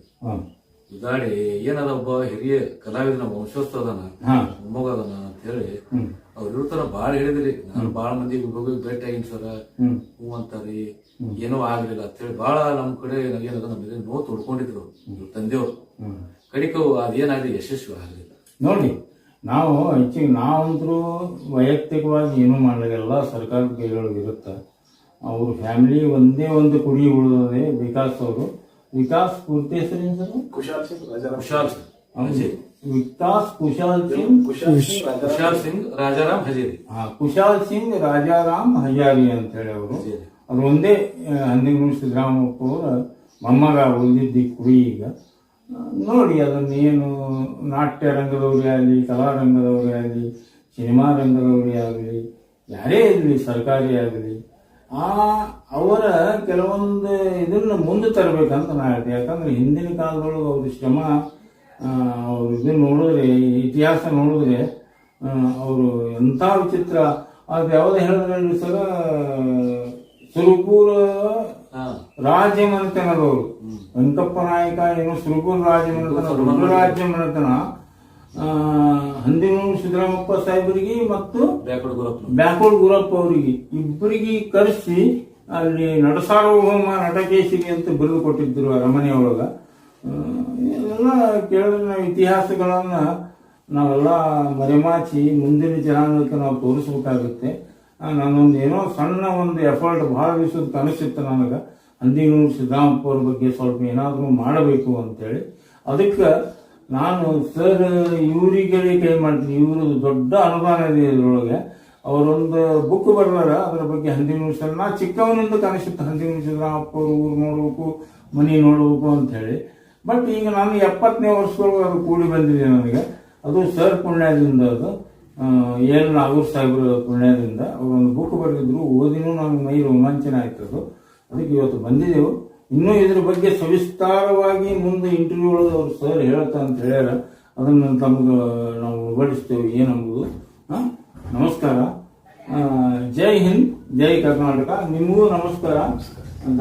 ಗುದ್ದಾಡಿ ಏನದ ಒಬ್ಬ ಹಿರಿಯ ಕಲಾವಿದನ ವಂಶಸ್ಥ ಅದಾನ ಮೊಮ್ಮಗ ಅದಾನ ಅಂತ ಹೇಳಿ ಅವ್ರ ತರ ಬಾಳ ಹೇಳಿದ್ರಿ. ನಾನು ಬಾಳ ಮಂದಿ ಹೋಗಿ ಭೇಟಿ ಆಗಿನ್ ಸರ. ಹ್ಮ್. ಹ್ಞೂ ಅಂತಾರಿ. ಏನೋ ಆಗ್ಲಿಲ್ಲ ಅಂತ ಹೇಳಿ ಬಾಳ ನಮ್ ಕಡೆ ನನಗೆ ನಮ್ಮ ನೋವು ತೊಡ್ಕೊಂಡಿದ್ರು ಇವ್ರ ತಂದೆಯವ್ರು. ಕಡಿಕ ಅದೇನಾಗಲಿ ಯಶಸ್ವಿ ಆಗಲಿಲ್ಲ. ನೋಡಿ ನಾವು ಹೆಚ್ಚಿಗೆ ನಾವಂತರೂ ವೈಯಕ್ತಿಕವಾಗಿ ಏನೂ ಮಾಡಲಿಲ್ಲ ಸರ್ಕಾರ ಸರ್ಕಾರದ ಕೈಯೊಳಗೆ ಇರುತ್ತೆ. ಅವ್ರ ಫ್ಯಾಮಿಲಿ ಒಂದೇ ಒಂದು ಕುಡಿ ಉಳಿದದೆ ವಿಕಾಸ್ ಅವರು. ವಿಕಾಸ್ ಪೂರ್ತಿ ಹೆಸರೇನು ಸರ್? ಕುಶಾಲ್ ಸಿಂಗ್ ಕುಶಾಲ್ ಸಿಂಗ್. ವಿಕಾಸ್ ಕುಶಾಲ್ ಸಿಂಗ್ ಕುಶಾಲ್ ಸಿಂಗ್ ರಾಜಾರಾಮ್ ಕುಶಾಲ್ ಸಿಂಗ್ ರಾಜಾರಾಮ್ ಹಜೇರಿ ಹಾ ಕುಶಾಲ್ ಸಿಂಗ್ ರಾಜಾರಾಮ್ ಹಜಾರಿ ಅಂತ ಹೇಳಿ ಅವರು. ಹಜೇರಿ ಅದು ಒಂದೇ ಹಂದಿನೂರು ಸಿದ್ದರಾಮಪ್ಪ ಅವರ ಮೊಮ್ಮಗ ಉಳಿದಿದ್ದ ಕುರಿ ಈಗ. ಆ, ನೋಡಿ ಅದನ್ನ ಏನು ನಾಟ್ಯ ರಂಗದವರೇ ಆಗಲಿ ಕಲಾ ರಂಗದವ್ರೇ ಆಗಲಿ ಸಿನಿಮಾ ರಂಗದವರೇ ಆಗಲಿ ಯಾರೇ ಇರಲಿ ಸರ್ಕಾರಿ ಆಗಲಿ ಆ ಅವರ ಕೆಲವೊಂದು ಇದನ್ನ ಮುಂದೆ ತರಬೇಕಂತ ನಾ ಹೇಳ್ತೀನಿ ಯಾಕಂದ್ರೆ ಹಿಂದಿನ ಕಾಲದೊಳಗೆ ಅವ್ರ ಶ್ರಮ ಇದನ್ನ ನೋಡಿದ್ರೆ ಇತಿಹಾಸ ನೋಡಿದ್ರೆ ಅವರು ಎಂಥ ವಿಚಿತ್ರ. ಅದು ಯಾವುದೇ ಹೇಳಿದ್ರೆ ಸಲ ಸುರಪುರ ರಾಜ್ಯ ಮನೆತನದವರು ವೆಂಕಪ್ಪ ನಾಯಕ ಏನು ಸುರುಪುರ ರಾಜ್ಯ ಮನೆತನ ದೊಡ್ಡ ರಾಜ್ಯ ಮನೆತನ ಹಂದಿನೂರು ಸಿದ್ದರಾಮಪ್ಪ ಸಾಹೇಬರಿಗೆ ಮತ್ತು ಬ್ಯಾಕೋಡ್ ಗುರಪ್ಪ. ಅವರಿಗೆ. ಇಬ್ಬರಿಗೆ ಕರೆಸಿ ಅಲ್ಲಿ ನಡಸಾರ್ವಭೌಮ ನಟಕೇಶಿಗೆ ಅಂತ ಬರೆದು ಕೊಟ್ಟಿದ್ರು ಅರಮನೆ ಇದೆಲ್ಲ ಕೇಳಿದ್ರೆ ನಾವು ಇತಿಹಾಸಗಳನ್ನ ನಾವೆಲ್ಲ ಮರೆಮಾಚಿ ಮುಂದಿನ ಜನಾಂಗಕ್ಕೆ ನಾವು ತೋರಿಸ್ಬೇಕಾಗುತ್ತೆ. ನಾನೊಂದು ಏನೋ ಸಣ್ಣ ಒಂದು ಎಫರ್ಟ್ ಬಹಳ ವಿಷಯದ ಕನಸಿತ್ತು ನನಗೆ. ಹಂದಿನೂರು ಸಿದ್ದರಾಮಪ್ಪ ಬಗ್ಗೆ ಸ್ವಲ್ಪ ಏನಾದರೂ ಮಾಡಬೇಕು ಅಂತೇಳಿ. ಅದಕ್ಕೆ ನಾನು ಸರ್ ಇವರಿಗೆ ಕೈ ಮಾಡ್ತೀನಿ. ಇವರು ದೊಡ್ಡ ಅನುದಾನ ಇದೆ ಇದರೊಳಗೆ. ಅವರೊಂದು ಬುಕ್ ಬರ್ದಾರ, ಅದರ ಬಗ್ಗೆ ಹಂದಿ ನಿಮಿಷ ನಾ ಚಿಕ್ಕವನಿಂದ ಕನಸಿತ್ತು ಹಂದಿ ನಿಮಿಷ ಅವ್ರ ಊರು ನೋಡ್ಬೇಕು, ಮನೆ ನೋಡ್ಬೇಕು ಅಂತ ಹೇಳಿ ಬಟ್ ಈಗ ನಾನು ಎಪ್ಪತ್ತನೇ ವರ್ಷದೊಳಗೆ ಅದು ಕೂಡಿ ಬಂದಿದೆ ನನಗೆ ಅದು ಸರ್ ಪುಣ್ಯದಿಂದ ಅದು ಏನು ನಾಗೂರ್ ಸಾಹೇಬ್ರ ಪುಣ್ಯದಿಂದ ಅವರೊಂದು ಬುಕ್ ಬರೆದಿದ್ರು. ಓದಿನೂ ನಮ್ಗೆ ಮೈ ರೋಮಾಂಚನ ಆಯ್ತದು ಅದಕ್ಕೆ ಇವತ್ತು ಬಂದಿದ್ದೆವು ಇನ್ನೂ ಇದ್ರ ಬಗ್ಗೆ ಸವಿಸ್ತಾರವಾಗಿ ಮುಂದೆ ಇಂಟರ್ವ್ಯೂ ಒಳಗೆ ಅವ್ರು ಸರ್ ಹೇಳ್ತಾ ಅಂತ ಹೇಳ್ಯಾರ. ಅದನ್ನು ತಮಗೆ ನಾವು ಬಡಿಸ್ತೇವೆ ಏನಂಬುದು? ನಮಸ್ಕಾರ. ಜೈ ಹಿಂದ್, ಜೈ ಕರ್ನಾಟಕ. ನಿಮಗೂ ನಮಸ್ಕಾರ.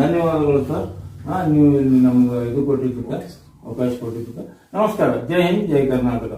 ಧನ್ಯವಾದಗಳು ಸರ್ ಆ, ನೀವು ನಮ್ಗೆ ಇದು ಕೊಟ್ಟಿದ್ದಕ್ಕೆ ಅವಕಾಶ ಕೊಟ್ಟಿದ್ದಕ್ಕೆ ನಮಸ್ಕಾರ ಜೈ ಹಿಂದ್ ಜೈ ಕರ್ನಾಟಕ.